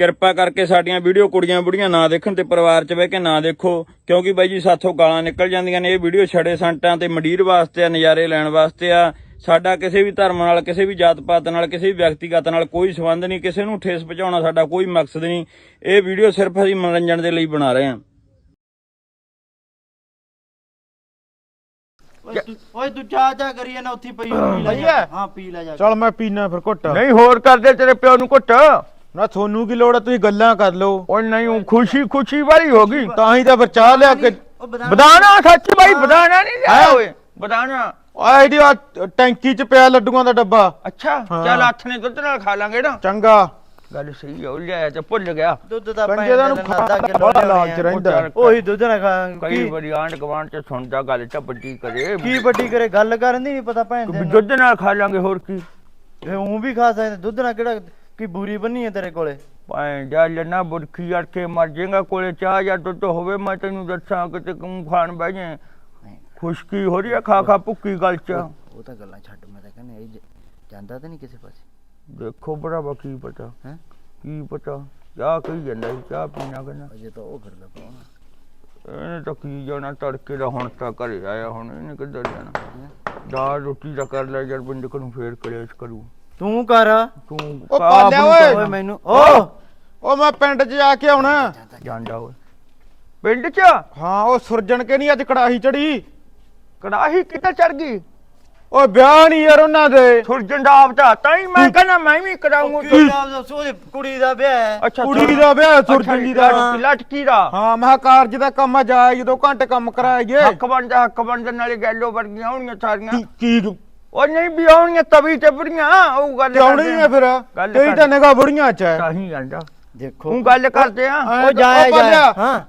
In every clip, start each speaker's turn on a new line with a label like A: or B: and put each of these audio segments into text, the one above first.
A: ਕਿਰਪਾ ਕਰਕੇ ਸਾਡੀਆਂ ਵੀਡੀਓ ਕੁੜੀਆਂ ਬੁੜੀਆਂ ਨਾ ਦੇਖਣ ਤੇ ਪਰਿਵਾਰ 'ਚ ਬਹਿ ਕੇ ਨਾ ਦੇਖੋ। ਕਿਉਂਕਿ ਬਾਈ ਜੀ ਸਾਥੋਂ ਗਾਲਾਂ ਨਿਕਲ ਜਾਂਦੀਆਂ ਨੇ। ਇਹ ਵੀਡੀਓ ਛੜੇ ਸੰਟਾਂ ਤੇ ਮੰਡੀਰ ਵਾਸਤੇ ਆ ਨਜ਼ਾਰੇ ਲੈਣ ਵਾਸਤੇ ਆ। ਸਾਡਾ ਕਿਸੇ ਵੀ ਧਰਮ ਨਾਲ ਕਿਸੇ ਵੀ ਜਾਤ ਪਾਤ ਨਾਲ ਕਿਸੇ ਵੀ ਵਿਅਕਤੀਗਤ ਨਾਲ ਕੋਈ ਸੰਬੰਧ ਨਹੀਂ। ਕਿਸੇ ਨੂੰ ਠੇਸ ਪਹੁੰਚਾਉਣਾ ਸਾਡਾ ਕੋਈ ਮਕਸਦ ਨਹੀਂ। ਇਹ ਵੀਡੀਓ ਸਿਰਫ ਅਸੀਂ ਮਨੋਰੰਜਨ ਦੇ ਲਈ ਬਣਾ ਰਹੇ ਹਾਂ।
B: ਓਏ ਤੂੰ- ਚਾਹ ਚਾਹ ਕਰੀ ਨਾ ਉੱਥੇ ਪਈ ਹੋਈ ਪੀ ਲੈ ਜਾ। ਹਾਂ ਪੀ ਲੈ ਜਾ।
C: ਚਲ ਮੈਂ ਪੀਣਾ ਫਿਰ ਘੁੱਟ।
D: ਨਹੀਂ ਹੋਰ ਕਰਦੇ ਤੇਰੇ ਪਿਓ ਨੂੰ ਘੁੱਟ।
C: ਨਾ ਤੁਹਾਨੂੰ ਕੀ ਲੋੜ ਆ? ਤੁਸੀਂ ਗੱਲਾਂ ਕਰ ਲਓ।
D: ਉਹ ਨਹੀਂ ਉਹ ਖੁਸ਼ੀ ਖੁਸ਼ੀ ਵਾਲੀ ਹੋ ਗਈ।
C: ਤਾਂ ਹੀ ਤਾਂ ਫਿਰ ਚਾਹ ਲਿਆ ਕੇ
B: ਉਹ
D: ਬਦਾਨਾ ਸੱਚ ਬਾਈ ਬਦਾਨਾ ਨਹੀਂ ਲਿਆ ਓਏ। ਬਦਾਨਾ।
C: ਆ ਇਹਦੀ ਆ ਟੈਂਕੀ ਚ ਪਿਆ ਲੱਡੂਆਂ ਦਾ ਡੱਬਾ।
D: ਅੱਛਾ
C: ਹਾਂ।
D: ਚੱਲ ਹੱਥ ਨੇ ਦੁੱਧ ਨਾਲ ਖਾ ਲਾਂਗੇ ਨਾ।
C: ਚੰਗਾ।
D: ਗੱਲ ਸਹੀ ਆ ਉਹ ਲਿਆਇਆ ਤੇ ਭੁੱਲ ਗਿਆ।
B: ਦੁੱਧ ਦਾ
C: ਕੰਜੇ ਦਾ ਨੂੰ
B: ਕਿਲੋ
C: ਬੜਾ ਲਾਲਚ
B: ਉਹੀ ਦੁੱਧ ਨਾ ਖਾ
D: ਕਈ
B: ਕੀ
D: ਵਾਰੀ ਆਂਢ ਗਵਾਂਢ ਚ ਸੁਣਦਾ ਗੱਲ ਤਾਂ ਵੱਡੀ ਕਰੇ।
B: ਕੀ ਵੱਡੀ ਕਰੇ ਗੱਲ ਕਰਨ ਦੀ ਨਹੀਂ ਪਤਾ ਭੈਣ
D: ਵੀ ਦੁੱਧ ਨਾਲ ਖਾ ਲਾਂਗੇ ਹੋਰ ਕੀ।
B: ਉਹ ਵੀ ਖਾ ਸਕਦੇ ਦੁੱਧ ਨਾਲ ਕਿਹੜਾ ਕੀ ਬੂਰੀ ਬੰਨੀ ਹੈ ਤੇਰੇ ਕੋਲੇ?
D: ਭਾਂ ਜਾ ਲੈਣਾ ਬੁਰਖੀ ਅੜ ਕੇ ਮਰ ਜਾਏਗਾ ਕੋਲੇ ਚਾਹ ਜਾਂ ਦੁੱਧ ਹੋਵੇ ਮੈਂ ਤੈਨੂੰ ਦੱਸਾਂ ਕਿਤੇ ਕੂੰ ਖਾਣ ਬਹਿ ਜਾਏ। ਖੁਸ਼ਕੀ ਹੋ ਰਹੀ ਆ ਖਾ ਖਾ ਭੁੱਕੀ ਗੱਲ ਚ।
B: ਉਹ ਤਾਂ ਗੱਲਾਂ ਛੱਡ ਮੈਂ ਤਾਂ ਕਹਿੰਦਾ ਇਹ ਜ- ਜਾਂਦਾ ਤਾਂ ਨਹੀਂ ਕਿਸੇ ਪਾਸੇ।
D: ਦੇਖੋ ਭਰਾਵਾ ਕੀ ਪਤਾ।
B: ਹੈਂ?
D: ਕੀ ਪਤਾ ਚਾਹ ਕਹੀ ਜਾਂਦਾ ਸੀ, ਚਾਹ ਪੀਣਾ ਕਹਿੰਦਾ।
B: ਅਜੇ ਤਾਂ ਉਹ ਫਿਰਦਾ ਪਾਉਣਾ
D: ਇਹਨੇ ਤਾਂ ਕੀ ਜਾਣਾ ਤੜਕੇ ਦਾ ਹੁਣ ਤਾਂ ਘਰੇ ਆਇਆ ਹੁਣ ਇਹਨੇ ਕਿੱਧਰ ਜਾਣਾ? ਦਾਲ ਰੋਟੀ ਦਾ ਕਰ ਲੈ ਜਦ ਬੰਦਕ ਨੂੰ ਫੇਰ ਕਲੇਸ਼ ਕਰੂ।
B: ਤੂੰ ਕਰ।
D: ਤੂੰ
C: ਉਹ
D: ਕਾਬ
C: ਪਾਲਿਆ
D: ਨੂੰ
C: ਓਏ।
B: ਓਏ ਮੈਨੂੰ। ਓ।
C: ਉਹ ਮੈਂ ਪਿੰਡ 'ਚ ਜਾ ਕੇ ਆਉਣਾ।
D: ਜਾਂਦਾ ਓਏ। ਪਿੰਡ ਚ?
C: ਹਾਂ ਉਹ ਸੁਰਜਣ ਕੇ ਨਹੀਂ ਅੱਜ ਕੜਾਹੀ ਚੜੀ
D: ਕੜਾਹੀ ਕਿੱਥੇ ਚੜ ਗਈ?
C: ਓਏ ਵਿਆਹ ਨਹੀਂ ਯਾਰ ਉਹਨਾਂ ਦੇ।
D: ਸੁਰਜਣ ਦਾ ਆਪਦਾ ਤਾਂ ਹੀ। ਮੈਂ ਕਹਿੰਦਾ ਮੈਂ ਵੀ ਕਰਾਉਂਗਾ
B: ਕੀ ਨਾਮ ਦੱਸ ਉਹਦੀ ਕੁੜੀ ਦਾ ਵਿਆਹ ਹੈ।
D: ਅੱਛਾ
C: ਕੁੜੀ ਦਾ ਵਿਆਹ ਸੁਰਜਣ ਜੀ ਦਾ।
D: ਲਟਕੀ- ਦਾ।
C: ਹਾਂ ਮੈਂ ਕਿਹਾ ਕਾਰਜ ਦਾ ਕੰਮ ਆ ਜਾ ਜਦੋਂ ਘੰਟੇ ਕੰਮ ਕਰਾਏਗੇ
D: ਹੱਕ ਬਣਦਾ ਹੱਕ ਬਣਦਾ ਨਾਲੇ ਗੈਲੋ ਵਰਗੀਆਂ ਹੋਣਗੀਆਂ ਸਾਰੀਆਂ।
C: ਕੀ ਕੀ
D: ਉਹ ਨਹੀਂ ਵੀ ਆਉਣਗੀਆਂ ਤਵੀ ਤੇ ਬੁੜੀਆਂ ਉਹ ਗੱਲ ਕਰਦੇ
C: ਹੈ ਫਿਰ?
D: ਗੱਲ ਕਰ।
C: ਤਾਂ ਨਿਗਾਹ ਬੁੜੀਆਂ ਚ ਹੈ।
D: ਤਾਂ ਹੀ ਜਾਂਦਾ
B: ਦੇਖੋ।
D: ਉਹ ਗੱਲ ਕਰਦੇ ਆ।
B: ਉਹ ਜਾਇਆ। ਜਾਇਆ। ਹਾਂ।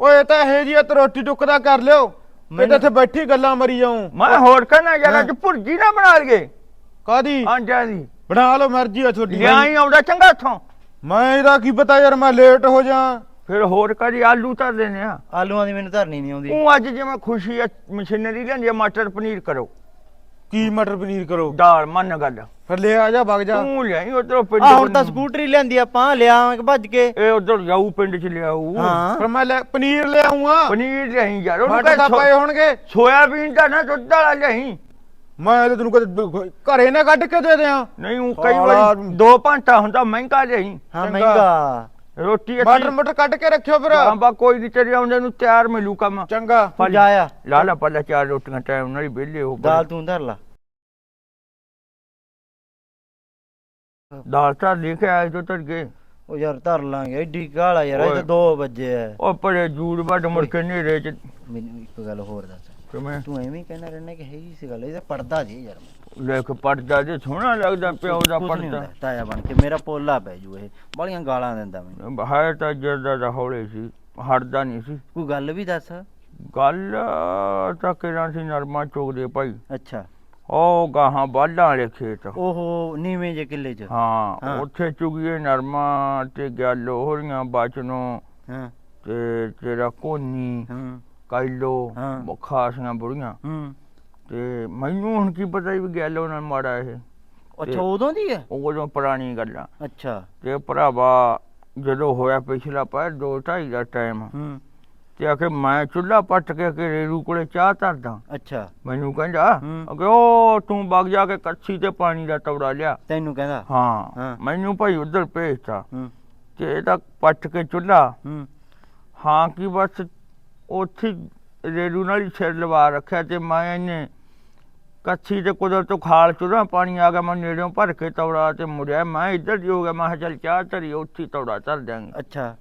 C: ਓਏ ਇਹ ਤਾਂ ਇਹ ਜੀ ਤੇ ਰੋਟੀ ਟੁੱਕਦਾ ਕਰ ਲਿਓ। ਮੈਂ ਇੱਥੇ ਬੈਠੀ ਗੱਲਾਂ ਮਰੀ ਜਾਉਂ
D: ਮੈਂ ਹੋਰ ਕਹਿਣਾ
C: ਹਾਂ।
D: ਅੱਜ ਭੁਰਜੀ ਨਾ ਬਣਾ ਲਈਏ।
C: ਕਾਦੀ
D: ਆਂਡਿਆਂ ਦੀ।
C: ਬਣਾ ਲਓ ਮਰਜ਼ੀ ਆ ਤੁਹਾਡੀ।
D: ਲਿਆ ਹੀ ਆਉਂਦਾ ਚੰਗਾ ਇੱਥੋਂ।
C: ਮੈਂ ਇਹਦਾ ਕੀ ਪਤਾ ਯਾਰ ਮੈਂ ਲੇਟ ਹੋ ਜਾ।
D: ਫਿਰ ਹੋਰ ਕਰੀ ਆਲੂ ਧਰ ਦੇਣੇ ਆ।
B: ਆਲੂਆਂ ਦੀ ਮੈਨੂੰ ਧਰਨੀ ਨਹੀਂ ਆਉਂਦੀ।
D: ਉਹ ਅੱਜ ਜਿਵੇਂ ਖੁਸ਼ੀ ਆ ਮਸ਼ੀਨਰੀ ਲੈਂਦੀ ਆ ਮਟਰ ਪਨੀਰ ਕਰੋ।
C: ਕੀ ਮਟਰ ਪਨੀਰ ਕਰੋ?
D: ਦਾਲ ਮੰਨ ਗੱਲ।
C: ਫਿਰ ਲੈ ਆ ਜਾ ਵਗ ਜਾ।
D: ਤੂੰ ਲਿਆਈ ਉਧਰੋਂ ਪਿੰਡ
B: ਆ ਹੁਣ ਤਾਂ। ਸਕੂਟਰੀ ਲੈਂਦੀ ਆਪਾਂ ਲਿਆਵਾਂਗੇ ਭੱਜ ਕੇ।
D: ਇਹ ਉਧਰ ਜਾਊ ਪਿੰਡ ਚ ਲਿਆਊ।
B: ਹਾਂ।
C: ਫਿਰ ਮੈਂ ਲੈ ਪਨੀਰ ਲੈ ਆਉਂਗਾ
D: ਪਨੀਰ ਲਿਆਈ ਯਾਰ ਉਹਨੂੰ
C: ਤਾਂ
D: ਕਹਿ
C: ਪਏ ਹੋਣਗੇ।
D: ਸੋਇਆਬੀਨ ਦਾ ਨਾ ਦੁੱਧ ਵਾਲਾ ਲਿਆਈ
C: ਮੈਂ ਤਾਂ ਤੈਨੂੰ ਕਦੇ ਘਰੇ ਨਾ ਕੱਢ ਕੇ ਦੇ ਦਿਆਂ।
D: ਨਹੀਂ ਉਹ ਕਈ ਵਾਰੀ ਦੋ ਭਾਂਟਾ ਹੁੰਦਾ ਮਹਿੰਗਾ ਲਿਆਈ
B: ਹਾਂ। ਮਹਿੰਗਾ।
D: ਰੋਟੀ
C: ਮਟਰ
D: ਅਸੀਂ
C: ਮਟਰ ਕੱਢ ਕੇ ਰੱਖਿਓ ਫਿਰ।
D: ਹਾਂ ਬਾ ਕੋਈ ਨਹੀਂ ਤੇਰੇ ਆਉਂਦੇ ਨੂੰ ਤਿਆਰ ਮਿਲੂ ਕੰਮ।
C: ਚੰਗਾ।
B: ਤੂੰ ਜਾਇਆ
D: ਲਾ ਲਾ ਪੱਲਾ ਚਾਰ ਰੋਟੀਆਂ ਟਾਈਮ ਨਾਲ ਹੀ ਵਿਹਲੇ ਹੋ
B: ਦਾਲ ਤੂੰ ਧਰ ਲਾ।
D: ਦਾਲ ਤਾਂ ਲਿਖਿਆ ਆਇਆ ਜੋ ਤਰ ਗਏ।
B: ਉਹ ਯਾਰ ਧਰ ਲਾਂਗੇ ਐਡੀ ਕਾਲਾ ਯਾਰ ਇਹ
D: ਓਏ।
B: ਤਾਂ 2 ਵਜੇ ਐ
D: ਉਹ ਪਰੇ ਜੂੜ ਵੱਡ ਮੁੜ ਕੇ ਨੇਰੇ ਚ।
B: ਮੈਨੂੰ ਇੱਕ ਗੱਲ ਹੋਰ ਦੱਸ।
D: ਕਿਵੇਂ?
B: ਤੂੰ ਐਵੇਂ ਹੀ ਕਹਿੰਦਾ ਰਹਿਣਾ ਕਿ ਹੈ ਹੀ ਸੀ ਗੱਲ ਇਹ ਤਾਂ ਪੜਦਾ ਜੀ ਯਾਰ।
D: ਕੇ ਪੜਦਾ ਜੇ ਸੋਹਣਾ ਲੱਗਦਾ ਪਿਓ ਦਾ
B: ਕੁਛ
D: ਪੜਦਾ।
B: ਹੁੰਦਾ ਤਾਇਆ ਬਣ ਕੇ ਮੇਰਾ ਪੋਲਾ ਪੈ ਜੂ ਇਹ ਬੜੀਆਂ ਗਾਲਾਂ ਦਿੰਦਾ ਮੈਨੂੰ।
D: ਹੈ ਤਾਂ ਜਰਦਾ ਦਾ ਹੌਲੇ ਸੀ ਹਟਦਾ ਨਹੀਂ ਸੀ।
B: ਕੋਈ ਗੱਲ ਵੀ ਦੱਸ?
D: ਗੱਲ ਤਾਂ ਕਿਹੜਾ ਸੀ ਨਰਮਾ ਚੋਗਦੇ ਭਾਈ।
B: ਅੱਛਾ।
D: ਉਹ ਗਾਹਾਂ ਬਾਲਾਂ ਵਾਲੇ ਖੇਤ।
B: ਓਹੋ ਨੀਵੇਂ ਜੇ ਕਿੱਲੇ 'ਚ।
D: ਹਾਂ
B: ਹਾਂ।
D: ਉੱਥੇ ਚੁਗੀਏ ਨਰਮਾ ਤੇ ਗੱਲ ਹੋਰੀਆਂ ਬਚਨੋਂ
B: ਹਾਂ।
D: ਤੇ ਤੇਰਾ ਕੋਨੀ
B: ਹਾਂ।
D: ਕਾਇਲੋ
B: ਹਾਂ।
D: ਖਾਸੀਆਂ ਬੁੜੀਆਂ।
B: ਹੂੰ।
D: ਤੇ ਮੈਨੂੰ ਹੁਣ ਕੀ ਪਤਾ ਵੀ ਗੱਲ ਨਾਲ ਮਾੜਾ ਇਹ।
B: ਅੱਛਾ ਉਦੋਂ ਦੀ ਹੈ
D: ਉਹ ਜਦੋਂ ਪੁਰਾਣੀ ਗੱਲਾਂ।
B: ਅੱਛਾ।
D: ਤੇ ਭਰਾਵਾ ਜਦੋਂ ਹੋਇਆ ਪਿਛਲਾ ਪਰ ਦੋ ਢਾਈ ਦਾ ਟਾਈਮ
B: ਹੂੰ।
D: ਤੇ ਆਖੇ ਮੈਂ ਚੁੱਲ੍ਹਾ ਪੱਟ ਕੇ ਕਿ ਰੇਰੂ ਕੋਲੇ ਚਾਹ ਧਰਦਾ।
B: ਅੱਛਾ।
D: ਮੈਨੂੰ ਕਹਿੰਦਾ। ਅਗੇ ਉਹ ਤੂੰ ਵਗ ਜਾ ਕੇ ਕੱਛੀ ਤੇ ਪਾਣੀ ਦਾ ਤਵੜਾ ਲਿਆ।
B: ਤੈਨੂੰ ਕਹਿੰਦਾ?
D: ਹਾਂ। ਮੈਨੂੰ ਭਾਈ ਉਧਰ ਭੇਜਤਾ।
B: ਹੂੰ।
D: ਤੇ ਇਹਦਾ ਪੱਟ ਕੇ ਚੁੱਲ੍ਹਾ।
B: ਹੂੰ।
D: ਹਾਂ ਕੀ ਬਸ ਉੱਥੇ ਰੇਰੂ ਨਾਲ ਹੀ ਸਿਰ ਲਵਾ ਰੱਖਿਆ ਤੇ ਮੈਂ ਇਹਨੇ ਕੱਛੀ ਤੇ ਕੁਦਰਤ ਤੋਂ ਖਾਲ ਚੁਰਾ ਪਾਣੀ ਆ ਗਿਆ ਮੈਂ ਨੇੜਿਓਂ ਭਰ ਕੇ ਤਵੜਾ ਤੇ ਮੁੜਿਆ। ਮੈਂ ਇੱਧਰ ਹੀ ਹੋ ਗਿਆ ਮੈਂ ਕਿਹਾ ਚੱਲ ਚਾਹ ਧਰੀ ਉੱਥੇ ਹੀ ਤਵੜਾ ਧਰ ਦਿਆਂਗੇ।
B: ਅੱਛਾ।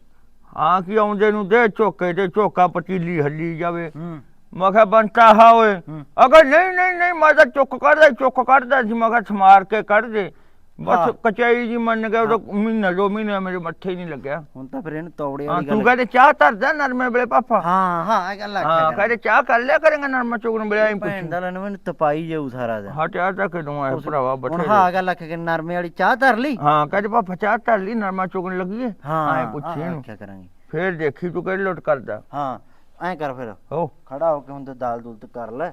D: ਹਾਂ ਕੀ ਆਉਂਦੇ ਨੂੰ ਦੇ ਝੋਕੇ ਤੇ ਝੋਕਾ ਪਤੀਲੀ ਹੱਲੀ ਜਾਵੇ। ਮੈਂ ਕਿਹਾ ਬੰਤਾ ਹਾ ਓਏ।
B: ਹੂੰ।
D: ਅਗਰ ਨਹੀਂ ਨਹੀਂ ਨਹੀਂ ਮੈਂ ਤਾਂ ਚੁੱਕ ਕਰਦਾ ਚੁੱਕ ਕਰਦਾ ਸੀ ਮੈਂ ਕਿਹਾ ਸਮਾਰ ਕੇ ਕੱਢ ਦੇ। ਬਸ ਕਚਾਈ ਜੀ ਮੰਨ ਗਿਆ ਉਹ ਮਹੀਨਾ ਦੋ ਮਹੀਨੇ ਮੇਰੇ ਮੱਥੇ ਹੀ ਨਹੀਂ ਲੱਗਿਆ।
B: ਹੁਣ ਤਾਂ ਫਿਰ ਇਹਨੂੰ ਤੌੜੇ
D: ਹਾਂ
B: ਵਾਲੀ
D: ਤੂੰ
B: ਗੱਲ
D: ਕਹਿੰਦੇ ਚਾਹ ਧਰਦਾ ਨਰਮੇ ਵੇਲੇ ਪਾਪਾ।
B: ਹਾਂ ਹਾਂ ਇਹ ਗੱਲ
D: ਹਾਂ
B: ਆਖਿਆ
D: ਕਹਿੰਦੇ ਚਾਹ ਕਰ ਲਿਆ ਕਰੇਗਾ ਨਰਮਾ ਚੁਗਣ ਵੇਲੇ ਆਈ ਪੁੱਛ।
B: ਦਾ ਲੈਣ ਮੈਨੂੰ ਤਪਾਈ ਜਾਊ ਸਾਰਾ ਦਿਨ।
D: ਹਟਿਆ ਤਾਂ ਕਿਦੋਂ ਆਇਆ ਭਰਾਵਾ
B: ਹੁਣ
D: ਬਠੇ
B: ਹਾਂ ਗੱਲ ਆਖ ਕੇ ਨਰਮੇ ਵਾਲੀ ਚਾਹ ਧਰ ਲਈ।
D: ਹਾਂ ਕਹਿੰਦੇ ਪਾਪਾ ਚਾਹ ਧਰ ਲਈ ਨਰਮਾ ਚੁਗਣ ਲੱਗੀਏ
B: ਹਾਂ
D: ਐਂ ਪੁੱਛੀ
B: ਹਾਂ,
D: ਇਹਨੂੰ।
B: ਆਖਿਆ ਕਰਾਂਗੇ।
D: ਫੇਰ ਦੇਖੀ ਤੂੰ ਕਿਹੜੀ ਲੁੱਟ ਕਰਦਾ।
B: ਹਾਂ ਐਂ ਕਰ ਫਿਰ।
D: ਹੋ।
B: ਖੜਾ ਹੋ ਕੇ ਹੁਣ ਤੇ ਦਾਲ ਦੂਲ ਤੇ ਕਰ ਲੈ।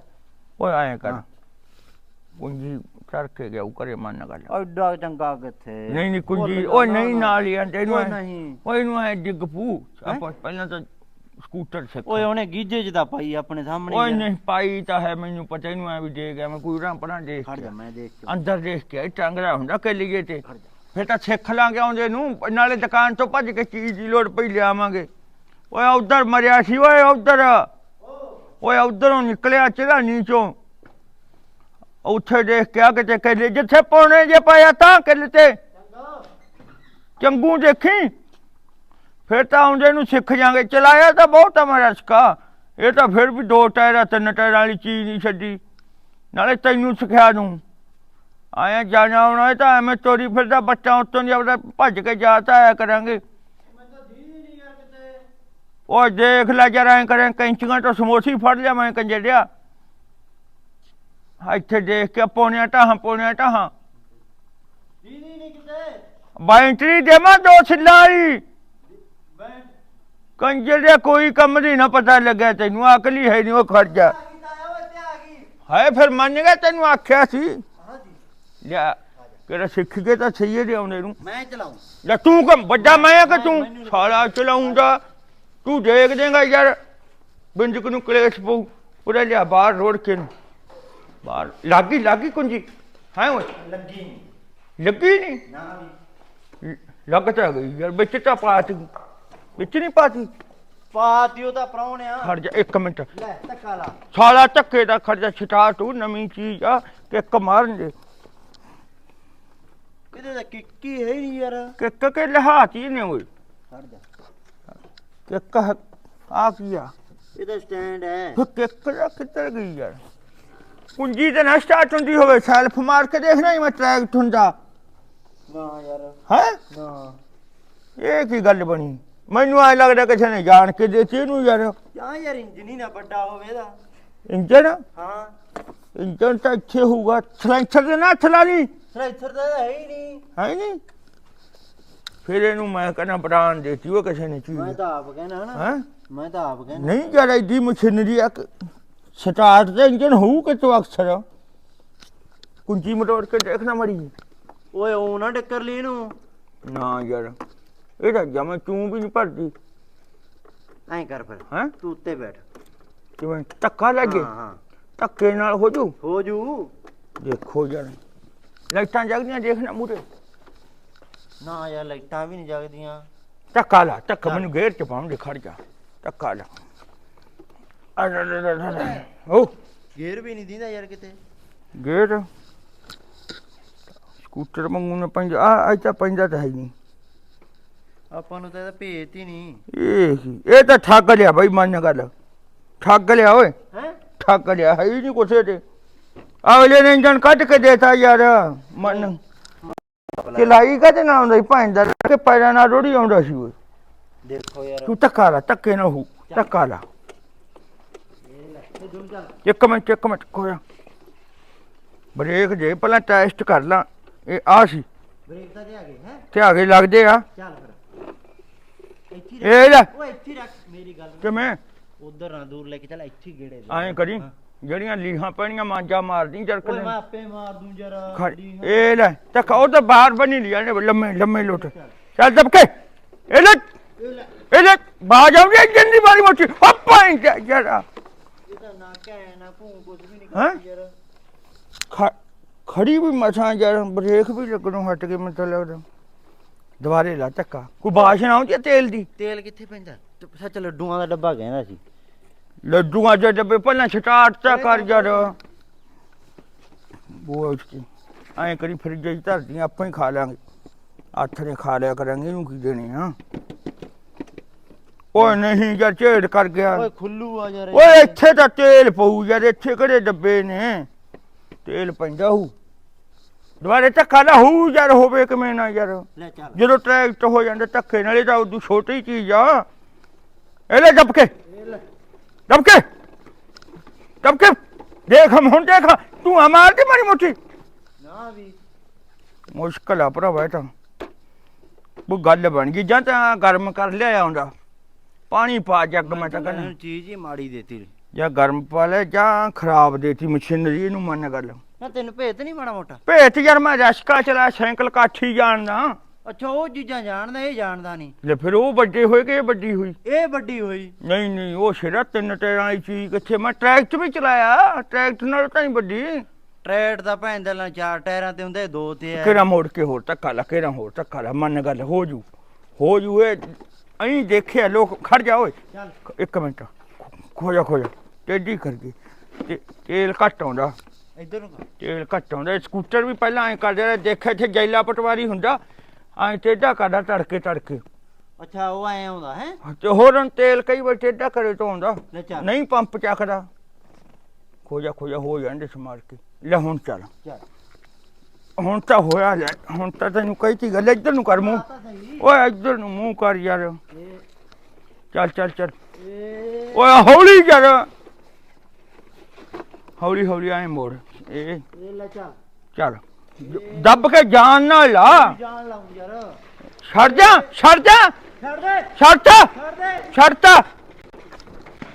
D: ਓਏ ਐਂ ਕਰ।
B: ਹਾਂ।
D: ਪੂੰਜੀ ਚੜ ਕੇ ਗਿਆ ਉਹ ਘਰੇ ਮੰਨ ਗੱਲ
B: ਐਡਾ ਚੰਗਾ ਕਿੱਥੇ?
D: ਨਹੀਂ ਨਹੀਂ ਕੁੰਜੀ ਉਹ ਨਹੀਂ
B: ਨਾ।
D: ਨਾਲ ਹੀ ਆਂਦੇ ਐਂ-
B: ਨਹੀਂ।
D: ਉਹ ਇਹਨੂੰ ਐ ਡਿੱਗ ਪੂ ਆਪਾਂ ਪਹਿਲਾਂ ਤਾਂ ਸਕੂਟਰ ਸਿੱਖ।
B: ਓਏ ਉਹਨੇ ਗੀਜੇ ਚ ਤਾਂ ਪਾਈ ਆਪਣੇ ਸਾਹਮਣੇ
D: ਓਏ। ਨਹੀਂ ਪਾਈ ਤਾਂ ਹੈ ਮੈਨੂੰ ਪਤਾ ਇਹਨੂੰ ਐ ਵੀ ਦੇ ਗਿਆ ਮੈਂ ਕੋਈ ਰਾਂ ਪਰਾਂ ਦੇਖ
B: ਖੜ ਜਾ ਮੈਂ ਦੇਖ ਕੇ
D: ਅੰਦਰ ਦੇਖ ਕੇ ਟੰਗਰਾ ਹੁੰਦਾ ਕਿ ਲਈਏ ਤੇ ਫਿਰ ਤਾਂ ਸਿੱਖ ਲਾਂਗੇ ਆਉਂਦੇ ਨੂੰ ਨਾਲੇ ਦੁਕਾਨ ਤੋਂ ਭੱਜ ਕੇ ਚੀਜ਼ ਦੀ ਲੋੜ ਪਈ ਲਿਆਵਾਂਗੇ। ਓਏ ਉਧਰ ਮਰਿਆ ਸੀ ਓਏ ਉਧਰ। ਓਏ ਉਧਰੋਂ ਨਿਕਲਿਆ ਚੜਾਨੀ ਚੋਂ ਉੱਥੇ ਦੇਖ ਕੇ ਆ ਕਿਤੇ ਕਹਿੰਦੇ, ਜਿੱਥੇ ਪੌਣੇ ਜੇ ਪਾਇਆ ਤਾਂ ਕਿੱਲ ਤੇ। ਚੰਗੂ ਦੇਖੀ? ਫਿਰ ਤਾਂ ਆਉਂਦੇ ਨੂੰ ਸਿੱਖ ਜਾਾਂਗੇ। ਚਲਾਇਆ ਤਾਂ ਬਹੁਤ ਆ ਮੇਰਾ ਇਹ ਤਾਂ ਫਿਰ ਵੀ ਦੋ ਟਾਇਰਾਂ, ਤਿੰਨ ਟਾਇਰਾਂ ਵਾਲੀ ਚੀਜ਼ ਨਹੀਂ ਛੱਡੀ। ਨਾਲੇ ਤੈਨੂੰ ਸਿਖਿਆ ਦੂੰ। ਆਇਆ ਜਾਣਾ ਆਉਣਾ, ਇਹ ਤਾਂ ਐਵੇਂ ਤੋਰੀ ਫਿਰਦਾ, ਬੱਚਾ ਉੱਤੋਂ ਦੀ ਆਪਦਾ ਭੱਜ ਕੇ ਜਾ ਤਾਂ ਆਇਆ ਕਰਾਂਗੇ। ਉਹ ਦੇਖ ਲੈ ਜਰਾ ਐਂ ਕਰਾਂ, ਕੈਂਚੀਆਂ ਤੋਂ ਸਮੋਸੀ ਫੜ ਲਿਆ ਮੈਂ ਕੰਜੜਿਆ। ਇੱਥੇ ਦੇਖ ਕੇ ਪੌਣਿਆ ਟਾਹਾਂ ਪੌਣਿਆ ਟਾਹਾਂ
B: ਦੀਦੀ ਨਹੀਂ ਕਿਤੇ।
D: ਬਾਇੰਟਰੀ ਦੇਵਾਂ ਦੋ ਛਿੱਲਾਂ ਵਾਲੀ ਕੰਜੜਿਆ ਕੋਈ ਕੰਮ ਦੀ ਨਾ ਪਤਾ ਲੱਗਿਆ ਤੈਨੂੰ ਅਕਲ ਹੀ ਹੈ ਨਹੀਂ ਉਹ ਖੜ ਜਾ। ਹਾਏ ਫਿਰ ਮੰਨ ਗਿਆ ਤੈਨੂੰ ਆਖਿਆ ਸੀ। ਲਿਆ ਕਿਹੜਾ ਸਿੱਖ ਕੇ ਤਾਂ ਸਹੀ ਦੇ ਆਉਂਦੇ ਨੂੰ।
B: ਮੈਂ ਚਲਾਉਂ
D: ਲੈ ਤੂੰ ਕਮ ਵੱਡਾ ਮੈਂ ਆ ਕਿ ਤੂੰ? ਸਾਲਾ ਚਲਾਉਂਦਾ। ਤੂੰ ਦੇਖ ਦੇਗਾ ਯਾਰ ਬਿੰਦਕ ਨੂੰ ਕਲੇਸ਼ ਪਊ। ਉਰੇ ਲਿਆ ਬਾਹਰ ਰੋੜ ਕੇ ਨੂੰ ਬਾਹਰ। ਲੱਗੀ ਲੱਗੀ ਕੁੰਜੀ। ਹੈ ਓਏ?
B: ਲੱਗੀ ਨਹੀਂ
D: ਲੱਗੀ ਨਹੀਂ
B: ਨਾ ਵੀ।
D: ਲੱਗ ਤਾਂ ਗਈ ਯਾਰ ਵਿੱਚ ਤਾਂ ਪਾਤੀ। ਵਿੱਚ ਨਹੀਂ ਪਾਤੀ?
B: ਪਾਤੀ ਉਹ ਤਾਂ ਪ੍ਰਾਹੁਣਿਆ
D: ਖੜ ਜਾ ਇੱਕ ਮਿੰਟ।
B: ਲੈ ਧੱਕਾ ਲਾ।
D: ਸਾਲਾ ਧੱਕੇ ਦਾ ਖਰਚਾ ਛਟਾ ਤੂੰ ਨਵੀਂ ਚੀਜ਼ ਆ ਕਿੱਕ ਮਾਰਨ ਦੇ।
B: ਇਹਦੇ ਤਾਂ ਕਿੱਕੀ ਹੈ ਨਹੀਂ ਯਾਰ।
D: ਕਿੱਕ ਕੇ ਲਹਾਤੀ ਨੇ ਓਏ।
B: ਖੜ ਜਾ।
D: ਕਿੱਕ ਆ ਕੀ ਆ?
B: ਇਹਦਾ ਸਟੈਂਡ ਹੈ।
D: ਕਿੱਕ ਦਾ ਕਿੱਧਰ ਗਈ ਯਾਰ? ਕੁੰਜੀ ਤੇ ਨਾ ਸਟਾਰਟ ਹੁੰਦੀ ਹੋਵੇ ਸੈਲਫ ਮਾਰ ਕੇ ਦੇਖਣਾ ਹੀ ਮੈਂ ਟਰੈਕ ਹੁੰਦਾ
B: ਨਾ ਯਾਰ।
D: ਹੈ?
B: ਨਾ।
D: ਇਹ ਕੀ ਗੱਲ ਬਣੀ? ਮੈਨੂੰ ਐ ਲੱਗਦਾ ਕਿਸੇ ਨੇ ਜਾਣ ਕੇ ਦੇਤੀ ਇਹਨੂੰ ਯਾਰ।
B: ਜਾਂ ਯਾਰ ਇੰਜਨ ਹੀ ਨਾ ਵੱਡਾ ਹੋਵੇ ਇਹਦਾ।
D: ਇੰਜਨ?
B: ਹਾਂ।
D: ਇੰਜਨ ਤਾਂ ਇੱਥੇ ਹੋਊਗਾ। ਸਲੈਂਸਰ ਦੇ ਨਾ ਥਲਾ ਨਹੀਂ
B: ਸਲੈਂਸਰ ਤਾਂ ਹੈ ਹੀ ਨਹੀਂ।
D: ਹੈ ਨਹੀਂ। ਫਿਰ ਇਹਨੂੰ ਮੈਂ ਕਹਿੰਦਾ ਬਰਾਨ ਦੇਤੀ ਉਹ ਕਿਸੇ ਨੇ ਚੀਜ਼।
B: ਮੈਂ ਤਾਂ ਆਪ ਕਹਿਣਾ ਨਾ।
D: ਹੈ?
B: ਮੈਂ ਤਾਂ ਆਪ ਕਹਿਣਾ।
D: ਨਹੀਂ ਯਾਰ ਐਡੀ ਮਸ਼ੀਨਰੀ ਆ ਸਟਾਰਟ ਤੇ ਇੰਜਨ ਹੋਊ ਕਿ ਤੂੰ ਅਕਸਰ? ਕੁੰਜੀ ਮਟੋੜ ਕੇ ਦੇਖਣਾ ਮੜੀ
B: ਓਏ ਉਹ ਨਾ ਟੱਕਰ ਲਈ ਇਹਨੂੰ।
D: ਨਾ ਯਾਰ ਇਹਦਾ ਜਮਾ ਤੂੰ ਵੀ ਨਹੀਂ ਭਰਦੀ।
B: ਐਂ ਕਰ ਫਿਰ
D: ਹੈ?
B: ਤੂੰ ਉੱਤੇ ਬੈਠ।
D: ਕਿਵੇਂ? ਧੱਕਾ ਲੱਗੇ
B: ਹਾਂ ਹਾਂ।
D: ਧੱਕੇ ਨਾਲ ਹੋ ਜੂ?
B: ਹੋ ਜੂ।
D: ਦੇਖੋ ਯਾਰ ਲਾਈਟਾਂ ਜਗਦੀਆਂ ਦੇਖਣਾ ਮੂਰੇ
B: ਨਾ ਯਾਰ ਲਾਈਟਾਂ ਵੀ ਨਹੀਂ ਜਗਦੀਆਂ।
D: ਧੱਕਾ ਲਾ ਧੱਕਾ ਮੈਨੂੰ ਗੇਰ ਚ ਪਾਉਣ ਦੇ ਖੜ ਜਾ। ਧੱਕਾ ਲਾ। ਓ।
B: ਗੇਅਰ ਵੀ ਨਹੀਂ ਦਿੰਦਾ ਯਾਰ ਕਿਤੇ।
D: ਗੇਰ ਸਕੂਟਰ ਮੰਗੂ ਨੇ ਪੰਜ ਆ ਤਾਂ ਪੈਂਦਾ ਤਾਂ ਹੈ ਨਹੀਂ।
B: ਆਪਾਂ ਨੂੰ ਤਾਂ ਇਹਦਾ ਭੇਤ ਹੀ ਨਹੀਂ।
D: ਇਹ ਇਹ ਤਾਂ ਠੱਗ ਲਿਆ ਬਾਈ ਮੰਨ ਗੱਲ। ਠੱਗ ਲਿਆ ਓਏ।
B: ਹੈ?
D: ਠੱਗ ਲਿਆ ਹੈ ਹੀ ਨਹੀਂ ਕੁਛ ਤੇ ਅਗਲੇ ਨੇ ਇੰਜਨ ਕੱਢ ਕੇ ਦੇਤਾ ਯਾਰ ਮਨ ਚਲਾਈ ਕਦੇ ਨਾ ਆਉਂਦਾ ਭੈਣ ਦਾ ਕਿ ਪੈਰਾਂ ਨਾਲ ਰੋੜੀ ਆਉਂਦਾ ਸੀ ਓਏ।
B: ਦੇਖੋ ਯਾਰ।
D: ਤੂੰ ਧੱਕਾ ਲਾ ਧੱਕੇ ਨਾ ਹੋ। ਧੱਕਾ ਲਾ। ਇੱਕ ਮਿੰਟ ਇੱਕ ਮਿੰਟ ਕੋਇਆ ਬ੍ਰੇਕ ਜੇ ਪਹਿਲਾਂ ਟੈਸਟ ਕਰ ਲਾਂ। ਇਹ ਆ ਸੀ।
B: ਬ੍ਰੇਕ ਤਾਂ ਦੇ ਆ ਗਏ ਹੈ?
D: ਤੇ ਆਗੇ ਲੱਗਦੇ ਆ।
B: ਚੱਲ ਫਿਰ। ਇੱਥੇ
D: ਇਹ ਲੈ।
B: ਰੱਖ ਓਏ ਇੱਥੇ ਰੱਖ। ਮੇਰੀ ਗੱਲ
D: ਕਿਵੇਂ?
B: ਉਧਰ ਨਾ ਦੂਰ ਲੈ ਕੇ ਚੱਲ ਇੱਥੇ ਗੇੜੇ ਦੇ।
D: ਐਂ ਕਰੀ ਜਿਹੜੀਆਂ ਲੀਹਾਂ ਪੈਣੀਆਂ ਮਾਂਜਾ ਮਾਰਦੀ ਜਰਕ
B: ਓਏ ਮੈਂ ਆਪੇ ਮਾਰ ਦੂੰ ਜਰਾ।
D: ਇਹ ਲੈ ਤੱਕ ਉਹ ਤਾਂ ਬਾਹਰ ਬਣੀ ਲਿਆ ਨੇ ਲੰਮੇ ਲੰਮੇ ਲੋਟ। ਚੱਲ। ਦਬ ਕੇ ਇਹ ਲੈ।
B: ਇਹ ਲੈ।
D: ਲੈ ਬਾਜ ਆਉਂਦੀ ਜਿੰਦੀ ਮਾਰੀ ਮੋਟੀ ਹੱਪਾਂ ਜਰਾ।
B: ਤਾਂ ਨਾ ਕਹਿ ਨਾ ਭੂ ਕੁਝ ਵੀ ਨਹੀਂ
D: ਹੈਂ?
B: ਕਰਦੀ ਯਾਰ।
D: ਖ- ਖੜੀ ਵੀ ਮਸਾਂ ਯਾਰ ਬ੍ਰੇਕ ਵੀ ਲੱਗਣੋਂ ਹਟ ਕੇ ਮੈਨੂੰ ਤਾਂ ਲੱਗਦਾ। ਦੁਬਾਰੇ ਲਾ ਧੱਕਾ। ਕੋਈ ਬਾਸ਼ ਨਾ ਆਉਂਦੀ ਤੇਲ ਦੀ?
B: ਤੇਲ ਕਿੱਥੇ ਪੈਂਦਾ? ਤੇ ਸੱਚ ਲੱਡੂਆਂ ਦਾ ਡੱਬਾ ਕਹਿੰਦਾ ਸੀ।
D: ਲੱਡੂਆਂ ਦੇ ਡੱਬੇ ਪਹਿਲਾਂ ਸਟਾਰਟ ਤਾਂ ਕਰ ਯਾਰ। ਬੋਲ ਕੇ ਐਂ ਕਰੀ ਫਰਿੱਜ 'ਚ ਧਰਦੀ ਆਪਾਂ ਹੀ ਖਾ ਲਾਂਗੇ। ਹੱਥ ਨੇ ਖਾ ਲਿਆ ਕਰਾਂਗੇ ਇਹਨੂੰ ਕੀ ਦੇਣੇ ਆ? ਓਏ ਨਹੀਂ ਯਾਰ ਝੇੜ ਕਰ ਗਿਆ।
B: ਓਏ ਖੁੱਲੂ ਆ ਯਾਰ
D: ਓਏ ਇੱਥੇ ਤਾਂ ਤੇਲ ਪਊ ਯਾਰ ਇੱਥੇ ਕਿਹੜੇ ਡੱਬੇ ਨੇ? ਤੇਲ ਪੈਂਦਾ ਹੂ। ਦੁਬਾਰੇ ਧੱਕਾ ਨਾ ਹੂ ਯਾਰ ਹੋਵੇ ਕਿਵੇਂ ਨਾ ਯਾਰ।
B: ਲੈ ਚੱਲ।
D: ਜਦੋਂ ਟਰੈਕਟ ਹੋ ਜਾਂਦਾ ਧੱਕੇ ਨਾਲ ਤਾਂ ਉਦੋਂ ਛੋਟੀ ਚੀਜ਼ ਆ। ਇਹ ਲੈ ਦੱਬ ਕੇ
B: ਇਹ ਲੈ।
D: ਦੱਬ ਕੇ ਦੱਬ ਕੇ ਦੇਖ ਹਮ ਹੁਣ ਦੇਖ। ਤੂੰ ਹਮਾਰ ਦੀ ਮਾਰੀ ਮੋਟੀ।
B: ਨਾ ਵੀ।
D: ਮੁਸ਼ਕਲ ਆ ਭਰਾਵਾ ਇਹ ਤਾਂ। ਉਹ ਗੱਲ ਬਣ ਗਈ ਜਾਂ ਤਾਂ ਗਰਮ ਕਰ ਲਿਆ ਆਉਂਦਾ। ਪਾਣੀ ਪਾ ਜੱਗ ਮੈਂ ਤਾਂ ਕਹਿੰਦਾ
B: ਚੀਜ਼ ਹੀ ਮਾੜੀ ਦੇਤੀ
D: ਜਾਂ ਗਰਮ ਪਾ ਲੈ ਜਾਂ ਖਰਾਬ ਦੇਤੀ ਮਸ਼ੀਨਰੀ ਇਹਨੂੰ ਮੰਨ ਗੱਲ।
B: ਨਾ ਤੈਨੂੰ ਭੇਤ ਨਹੀਂ ਮਾੜਾ ਮੋਟਾ?
D: ਭੇਤ ਯਾਰ ਮੈਂ ਰਸ਼ਕਾ ਚਲਾ ਸਾਈਕਲ ਕਾਠੀ ਜਾਣਦਾ।
B: ਅੱਛਾ ਉਹ ਚੀਜ਼ਾਂ ਜਾਣਦਾ ਇਹ ਜਾਣਦਾ ਨਹੀਂ
D: ਲੈ ਫਿਰ ਉਹ ਵੱਡੇ ਹੋਏ ਕਿ ਇਹ ਵੱਡੀ ਹੋਈ?
B: ਇਹ ਵੱਡੀ ਹੋਈ।
D: ਨਹੀਂ ਨਹੀਂ ਉਹ ਸਿਰਾ ਤਿੰਨ ਟਾਇਰਾਂ ਵਾਲੀ ਚੀਜ਼ ਕਿੱਥੇ? ਮੈਂ ਟਰੈਕਟ ਵੀ ਚਲਾਇਆ ਟਰੈਕਟ ਨਾਲ ਤਾਂ ਨਹੀਂ ਵੱਡੀ।
B: ਟਰੈਟ ਦਾ ਭੈਣ ਦੇ ਨਾਲ ਚਾਰ ਟਾਇਰਾਂ ਤੇ ਹੁੰਦੇ ਦੋ ਤੇ ਆ
D: ਕਿਹੜਾ ਮੋੜ ਕੇ ਹੋਰ ਧੱਕਾ ਲਾ ਕਿਹੜਾ ਹੋਰ ਧੱਕਾ ਲਾ ਮੰਨ ਗੱਲ ਹੋ ਜੂ। ਹੋ ਜੂ ਇਹ ਅਹੀਂ ਦੇਖਿਆ ਲੋਕ ਖੜ ਜਾ ਓਏ। ਇੱਕ ਮਿੰਟ। ਖੋ ਜਾ ਖੋ ਜਾ ਟੇਢੀ ਕਰ ਗਈ। ਤੇ ਤੇਲ ਘੱਟ ਆਉਂਦਾ।
B: ਇੱਧਰ ਨੂੰ।
D: ਤੇਲ ਘੱਟ ਆਉਂਦਾ। ਸਕੂਟਰ ਵੀ ਪਹਿਲਾਂ ਐਂ ਕਰਦੇ ਰਹੇ। ਦੇਖਿਆ ਇੱਥੇ ਜੈਲਾ ਪਟਵਾਰੀ ਹੁੰਦਾ। ਐਂ ਟੇਢਾ ਕਰਦਾ ਤੜਕੇ ਤੜਕੇ।
B: ਅੱਛਾ ਉਹ ਐ ਆਉਂਦਾ ਹੈ?
D: ਤੇ ਹੋਰ ਹੁਣ ਤੇਲ ਕਈ ਵਾਰ ਟੇਢਾ ਕਰੇ ਤੋਂ ਆਉਂਦਾ। ਨਹੀਂ ਪੰਪ ਚੱਕਦਾ। ਖੋਜਾ ਖੋਜਾ ਹੋ ਜਾਂਦੇ ਸਮਾਰ ਕੇ। ਲੈ ਹੁਣ ਚੱਲ। ਹੁਣ ਤਾਂ ਹੋਇਆ ਲੈ। ਹੁਣ ਤਾਂ ਤੈਨੂੰ ਕਹੀ ਤੀ ਗੱਲ। ਇੱਧਰ ਨੂੰ ਕਰ ਮੂੰਹ। ਓਏ ਇੱਧਰ ਨੂੰ ਮੂੰਹ ਕਰ ਯਾਰ। ਚੱਲ ਚੱਲ ਚੱਲ।
B: ਇਹ
D: ਓਏ ਹੌਲੀ ਕਰ। ਹੌਲੀ ਹੌਲੀ ਐਂ ਮੋੜ। ਇਹ
B: ਇਹ ਲੈ ਚੱਲ।
D: ਚੱਲ। ਦੱਬ ਕੇ ਜਾਨ ਨਾਲ ਲਾ।
B: ਜਾਣ ਲਾਉਂ ਯਾਰ।
D: ਛੱਡ ਜਾ ਛੱਡ ਜਾ।
B: ਛੱਡ ਦੇ।
D: ਛੱਡ
B: ਦੇ।
D: ਛੱਡ ਤਾ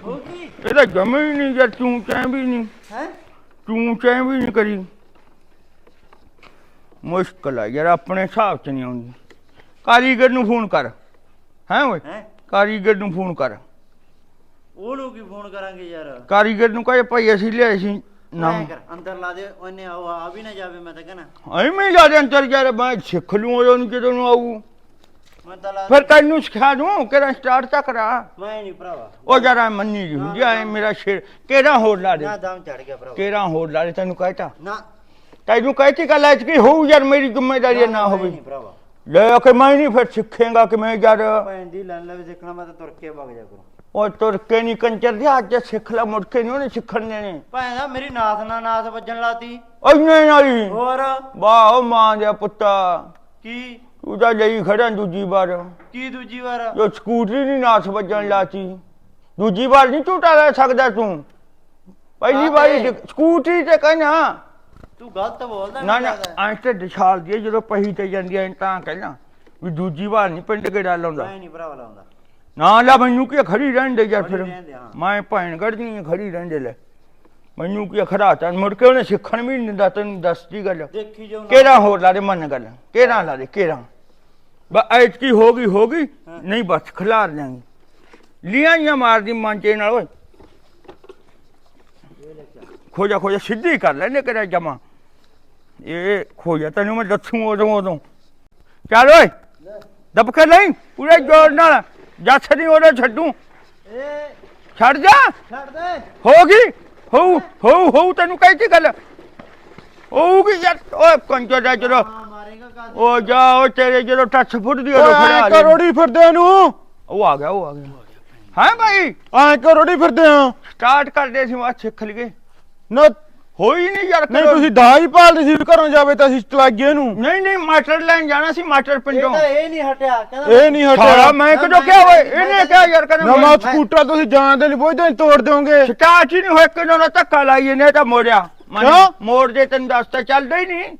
B: ਹੋ ਗਈ
D: ਇਹਦਾ ਜਮੇ ਹੀ ਨਹੀਂ ਯਾਰ ਤੂੰ ਚੈਂ ਵੀ ਨਹੀਂ।
B: ਹੈ?
D: ਤੂੰ ਚੈਂ ਵੀ ਨਹੀਂ ਕਰੀ। ਮੁਸ਼ਕਲ ਆ ਯਾਰ ਆਪਣੇ ਹਿਸਾਬ ਚ ਨਹੀਂ ਆਉਂਦੀ। ਕਾਰੀਗਰ ਨੂੰ ਫੋਨ ਕਰ। ਹੈਂ ਓਏ?
B: ਹੈ?
D: ਕਾਰੀਗਰ ਨੂੰ ਫੋਨ ਕਰ।
B: ਉਹਨੂੰ ਕੀ ਫੋਨ ਕਰਾਂਗੇ ਯਾਰ?
D: ਕਾਰੀਗਰ ਨੂੰ ਕਹੇ ਭਾਈ ਅਸੀਂ ਲਿਆਏ ਸੀ
B: ਐਂ ਕਰ ਅੰਦਰ ਲਾ ਦੇ ਉਹਨੇ ਆਓ ਆ ਵੀ ਨਾ ਜਾਵੇ ਮੈਂ ਤਾਂ ਕਹਣਾ।
D: ਐਵੇਂ ਲਾ ਦੇ ਅੰਦਰ ਯਾਰ ਮੈਂ ਸਿੱਖ ਲੂੰ ਉਦੋਂ ਨੂੰ ਜਦੋਂ ਨੂੰ ਆਊ।
B: ਮੈਂ ਤਾਂ ਲਾ
D: ਫਿਰ ਤੈਨੂੰ ਸਿਖਾ ਦੂੰ ਕਿਹੜਾ ਸਟਾਰਟ ਤਾਂ ਕਰਾ।
B: ਮੈਂ ਨਹੀਂ ਭਰਾਵਾ।
D: ਉਹ ਜਰਾ ਮੰਨੀ ਜੀ ਹੁੰਦੀ ਐ ਮੇਰਾ ਸ਼ੇਰ ਕਿਹੜਾ ਹੋਰ ਲਾ ਦੇ?
B: ਨਾ ਦਮ ਚੜ ਗਿਆ ਭਰਾਵਾ।
D: ਕਿਹੜਾ ਹੋਰ ਲਾ ਦੇ ਤੈਨੂੰ ਕਹਿਤਾ?
B: ਨਾ।
D: ਤੈਨੂੰ ਕਹਿਤੀ ਗੱਲ ਐ ਕਿ ਹੋਊ ਯਾਰ ਮੇਰੀ ਜ਼ਿੰਮੇਵਾਰੀ ਨਾ ਹੋਵੇ।
B: ਨਹੀਂ ਭਰਾਵਾ।
D: ਲੈ ਕਿ ਮੈਂ ਨਹੀਂ ਫਿਰ ਸਿੱਖੇਗਾ ਕਿ ਮੈਂ ਯਾਰ?
B: ਭੈਣ ਦੀ ਲੈਣ ਲੈ ਵੀ ਦੇਖਣਾ ਮੈਂ ਤਾਂ ਤੁਰ ਕੇ ਵਗ ਜਾ ਕਰੂੰ।
D: ਉਹ ਤੁਰ ਕੇ ਨਹੀਂ ਕੰਚਰ ਦੀ ਅੱਜ ਸਿੱਖ ਲਾ ਮੁੜ ਕੇ ਨਹੀਂ ਉਹਨੇ ਸਿੱਖਣ ਦੇਣੇ।
B: ਭੈਣ ਦਾ ਮੇਰੀ ਨਾਥ ਨਾਲ ਨਾਥ ਵੱਜਣ ਲਾਤੀ।
D: ਇੰਨੇ ਨਾਲੀ
B: ਹੋਰ?
D: ਵਾਹ ਉਹ ਮਾਂ ਦੇ ਪੁੱਤਾ।
B: ਕੀ?
D: ਤੂੰ ਤਾਂ ਲਈ ਖੜਾ ਦੂਜੀ ਵਾਰ।
B: ਕੀ ਦੂਜੀ ਵਾਰ?
D: ਜੋ ਸਕੂਟਰੀ ਨਹੀਂ ਨਾਸ ਵੱਜਣ ਲਾਤੀ। ਦੂਜੀ ਵਾਰ ਨਹੀਂ ਝੂਟਾ ਲੈ ਸਕਦਾ ਤੂੰ। ਪਹਿਲੀ ਵਾਰੀ ਸਕੂਟਰੀ ਤੇ ਕਹਿਣਾ
B: ਤੂੰ ਗਲਤ ਬੋਲਦਾ
D: ਨਾ ਨਾ। ਐਂ ਤੇ ਦਿਖਾਲ ਦੀ ਜਦੋਂ ਪਹੀ ਤੇ ਜਾਂਦੀ ਐ ਤਾਂ ਕਹਿਣਾ ਵੀ ਦੂਜੀ ਵਾਰ ਨਹੀਂ ਪਿੰਡ ਗੇੜਾ ਲਾਉਂਦਾ।
B: ਮੈਂ ਨਹੀਂ ਭਰਾਵਾ ਲਾਉਂਦਾ।
D: ਨਾ ਲਾ ਮੈਨੂੰ ਕੀ ਖੜੀ ਰਹਿਣ ਦੇ ਯਾਰ
B: ਖੜੀ
D: ਫਿਰ।
B: ਰਹਿਣ ਦੇ, ਹਾਂ।
D: ਮੈਂ ਭੈਣ ਆ ਖੜੀ ਰਹਿਣ ਦੇ ਲੈ। ਮੈਨੂੰ ਕੀ ਖੜਾ ਤਾਂ ਮੁੜ ਕੇ ਉਹਨੇ ਸਿੱਖਣ ਵੀ ਨਹੀਂ ਦਿੰਦਾ ਤੈਨੂੰ ਦੱਸਦੀ ਗੱਲ।
B: ਦੇਖੀ ਜਾਉ
D: ਕਿਹੜਾ ਹੋਰ ਲਾ ਦੇ ਮੰਨ ਗੱਲ। ਕਿਹੜਾ ਲਾ ਦੇ ਕਿਹੜਾ? ਬਸ ਐਤਕੀ ਹੋ ਗਈ ਹੋ ਗਈ।
B: ਹਾਂ।
D: ਨਹੀਂ ਬਸ ਖਿਲਾਰ ਲਾਂਗੇ ਲੀਆਂ ਜਾਂ ਮਾਰਦੀ ਮਾਂਚੇ ਨਾਲ ਓਏ। ਖੋਜਾ ਖੋਜਾ ਸਿੱਧੀ ਕਰ ਲੈਨੇ ਕਿਹੜਾ ਜਮਾ। ਇਹ ਖੋਜਾ ਤੈਨੂੰ ਮੈਂ ਦੱਸੂ ਉਦੋਂ ਉਦੋਂ ਚੱਲ ਓਏ ਦਬ ਕੇ ਨਹੀਂ ਪੂਰੇ ਜ਼ੋਰ ਨਾਲ ਜੱਸ ਨਹੀਂ ਉਹਨੇ ਛੱਡੂ
B: ਏ
D: ਛੱਡ ਜਾ
B: ਛੱਡ ਦੇ
D: ਹੋ ਗਈ ਹੋ ਹੋ ਹੋ ਤੈਨੂੰ ਕਹੀ ਤੀ ਗੱਲ ਹੋਊਗੀ ਯਾਰ ਓਏ ਕੰਜਰ ਦਾ ਜਦੋਂ
B: ਹਾਂ ਮਾਰੇਗਾ ਕਾ
D: ਉਹ ਜਾ ਉਹ ਤੇਰੇ ਜਦੋਂ ਟੱਚ ਫੁੱਟਦੀ ਉਦੋਂ
C: ਐਂ
D: ਖੜਾ
C: ਕਰੋੜੀ ਫਿਰਦੇ ਨੂੰ
D: ਉਹ ਆ ਗਿਆ ਉਹ ਆ ਗਿਆ ਹਾਂ ਭਾਈ
C: ਐਂ ਕਰੋੜੀ ਫਿਰਦੇ ਆ
D: ਸਟਾਰਟ ਕਰਦੇ ਸੀ ਵਾ ਸਿੱਖ ਲਈਏ
C: ਨਾ
D: ਹੋਈ ਨਹੀਂ ਯਾਰ
C: ਨਹੀਂ। ਤੁਸੀਂ ਦਾਹ ਹੀ ਪਾਲਦੇ ਸੀ ਵੀ ਘਰੋਂ ਜਾਵੇ ਤਾਂ ਅਸੀਂ ਚਲਾ ਗਏ ਇਹਨੂੰ।
D: ਨਹੀਂ ਨਹੀਂ ਮਾਸਟਰ ਲੈਣ ਜਾਣਾ ਸੀ ਮਾਸਟਰ
B: ਇਹ
D: ਪਿੰਡੋਂ
B: ਤਾਂ ਇਹ ਨਹੀਂ ਹਟਿਆ ਕਹਿੰਦਾ
C: ਇਹ ਨਹੀਂ
D: ਸਾਲਾ
C: ਹਟਿਆ
D: ਮੈਂ
B: ਨਾ,
D: ਕਿਦੋਂ
B: ਮੈਂ-
D: ਕਿਹਾ ਓਏ ਇਹਨੇ ਕਿਹਾ ਯਾਰ ਕਹਿੰਦਾ
C: ਨਵਾਂ
D: ਮੈਂ-
C: ਸਕੂਟਰ ਤੁਸੀਂ ਜਾਣਦੇ ਨਹੀਂ ਬੋਝਦੇ ਤੋੜ ਦਿਓਗੇ।
D: ਸਟਾਰਟ ਹੀ ਨਹੀਂ ਹੋਇਆ ਕਿਦੋਂ ਨਾ ਧੱਕਾ ਲਾਈਏ ਨੇ ਤਾਂ ਮੋੜਿਆ। ਮੈਂ-
C: ਕਿਉਂ?
D: ਮੋੜ ਦੇ ਤੈਨੂੰ ਦੱਸਤਾ ਚੱਲਦਾ ਹੀ ਨਹੀਂ।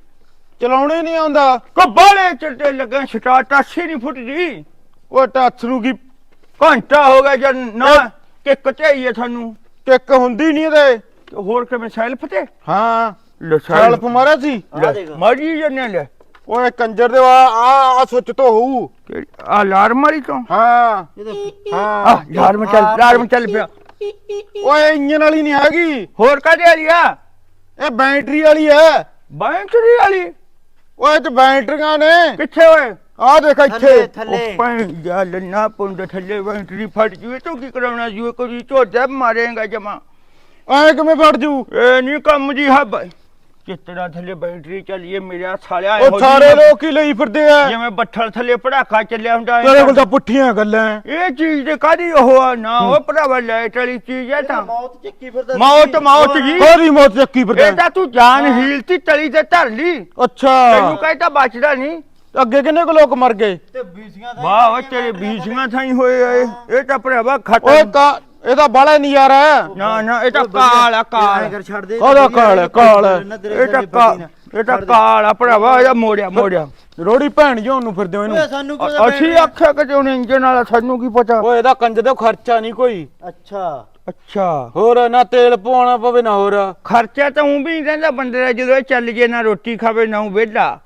C: ਚਲਾਉਣੇ ਨਹੀਂ ਆਉਂਦਾ।
D: ਕੋ ਬਾਲੇ ਚੱਲਦੇ ਲੱਗੇ ਸਟਾਰਟ ਅੱਛੀ ਨਹੀਂ ਫੁੱਟਦੀ।
C: ਉਹ ਟੱਚ ਨੂੰ ਕੀ
D: ਘੰਟਾ ਹੋ ਗਿਆ ਜਦ ਨਾ ਕਿੱਕ ਚਾਹੀਏ ਤੁਹਾਨੂੰ।
C: ਟਿੱਕ ਹੁੰਦੀ ਨਹੀਂ ਇਹਦੇ।
D: ਹੋਰ ਕਿਵੇਂ ਸੈਲਫ ਤੇ?
C: ਹਾਂ।
D: ਲੈ
C: ਸੈਲਫ ਮਾਰਿਆ ਸੀ।
D: ਮਰਜ਼ੀ ਜੰਨੇ ਲੈ।
C: ਓਏ ਕੰਜਰ ਦੇ ਆ ਆ ਆ ਸੁੱਚ ਤੋਂ ਹੋਊ।
D: ਆ ਅਲਾਰਮ ਵਾਲੀ ਤੋਂ?
C: ਹਾਂ।
B: ਇਹ ਤਾਂ
D: ਆ
C: ਹਾਂ
D: ਅਲਾਰਮ ਚੱਲ ਅਲਾਰਮ ਚੱਲ ਪਿਆ।
C: ਓਏ ਇੰਜਨ ਵਾਲੀ ਨਹੀਂ ਹੈਗੀ।
D: ਹੋਰ ਕਾਦੇ ਵਾਲੀ ਆ?
C: ਇਹ ਬੈਟਰੀ ਵਾਲੀ ਹੈ
D: ਬੈਟਰੀ ਵਾਲੀ?
C: ਓਏ ਤੇ ਬੈਟਰੀਆਂ ਨੇ।
D: ਕਿੱਥੇ ਓਏ?
C: ਆ ਦੇਖ ਇੱਥੇ।
B: ਥੱਲੇ
D: ਪੈਂ ਜਾ ਲੰਨਾ ਪੁੰਡ ਥੱਲੇ ਬੈਟਰੀ ਫਟ ਜੂਏ ਤੂੰ ਕੀ ਕਰਾਉਣਾ ਜੂਏ ਕੋਈ ਝੋਟਾ ਮਾਰੇਗਾ ਜਮਾ।
C: ਐ ਕਿਵੇਂ ਫੜ ਜੂ?
D: ਇਹ ਨਹੀਂ ਕੰਮ ਜੀ ਹੱਬ। ਕਿਤਨਾ ਥੱਲੇ ਬੈਟਰੀ ਚੱਲੀਏ ਮੇਰਾ ਸਾਲਿਆ
C: ਉਹ ਸਾਰੇ ਲੋਕ ਹੀ ਲਈ ਫਿਰਦੇ ਆ।
D: ਜਿਵੇਂ ਬੱਠਲ ਥੱਲੇ ਪੜਾਕਾ ਚੱਲਿਆ ਹੁੰਦਾ
C: ਤੇਰੇ ਕੋਲ ਤਾਂ ਪੁੱਠੀਆਂ ਗੱਲਾਂ ਐ।
D: ਇਹ ਚੀਜ਼ ਦੇ ਕਾਦੀ ਉਹ ਆ? ਨਾ ਉਹ ਭਰਾਵਾ ਲਾਈਟ ਵਾਲੀ ਚੀਜ਼ ਹੈ ਤਾਂ।
B: ਮੌਤ ਚੱਕੀ ਫਿਰਦਾ
D: ਮੌਤ ਮੌਤ ਜੀ।
C: ਕਾਹਦੀ ਮੌਤ ਚੱਕੀ
D: ਇਹ
C: ਫਿਰਦਾ
D: ਤਾਂ ਤੂੰ ਜਾਨ ਹੀਲਤੀ ਤਲੀ ਤੇ ਧਰ ਲਈ।
C: ਅੱਛਾ।
D: ਤੈਨੂੰ ਕਹਿੰਦਾ ਬਚਦਾ ਨਹੀਂ।
C: ਅੱਗੇ ਕਿੰਨੇ ਕੁ ਲੋਕ ਮਰ ਗਏ?
B: ਤੇ ਬੀਸੀਆਂ ਦਾ
D: ਵਾਹ ਓ ਤੇਰੇ ਬੀਸੀਆਂ ਥਾਈ ਹੋਏ ਆ ਇਹ। ਇਹ ਤਾਂ ਭਰਾਵਾ
C: ਓਏ
D: ਖਤਮ
C: ਕਾ ਇਹਦਾ ਬਾਲਾ ਨਜ਼ਾਰਾ ਹੈ।
D: ਨਾ ਨਾ ਇਹ ਤਾਂ ਕਾਲ ਆ ਕਾਲ।
B: ਕਰ ਛੱਡ ਦੇ
C: ਕਾਹਦਾ ਕਾਲ ਹੈ, ਕਾਲ ਹੈ।
D: ਇਹ ਤਾਂ ਕਾਲ ਇਹ ਤਾਂ ਕਾਲ ਆ ਭਰਾਵਾ ਇਹਦਾ ਮੋੜਿਆ ਮੋੜਿਆ।
C: ਰੋੜੀ ਭੈਣ ਜੀ ਉਹਨੂੰ ਫਿਰਦੇ ਹੋ
B: ਓਏ
C: ਇਹਨੂੰ
B: ਸਾਨੂੰ ਕੋਈ
D: ਅਸੀਂ ਆਖਿਆ ਕਿ ਉਹਨੇ ਇੰਜਨ ਵਾਲਾ ਸਾਨੂੰ ਕੀ ਪਤਾ?
C: ਓਏ ਇਹਦਾ ਕੰਜ ਦਾ ਖਰਚਾ ਨਹੀਂ ਕੋਈ।
B: ਅੱਛਾ।
D: ਅੱਛਾ।
C: ਹੋਰ ਨਾ ਤੇਲ ਪਵਾਉਣਾ ਪਵੇ ਨਾ ਹੋਰ।
D: ਖਰਚਾ ਤਾਂ ਉਹ ਵੀ ਨਹੀਂ ਰਹਿੰਦਾ ਬੰਦੇ ਦਾ ਜਦੋਂ ਇਹ ਚੱਲ ਜੇ ਨਾ ਰੋਟੀ ਖਾਵੇ ਨਾ ਉਹ ਵਿਹਲਾ।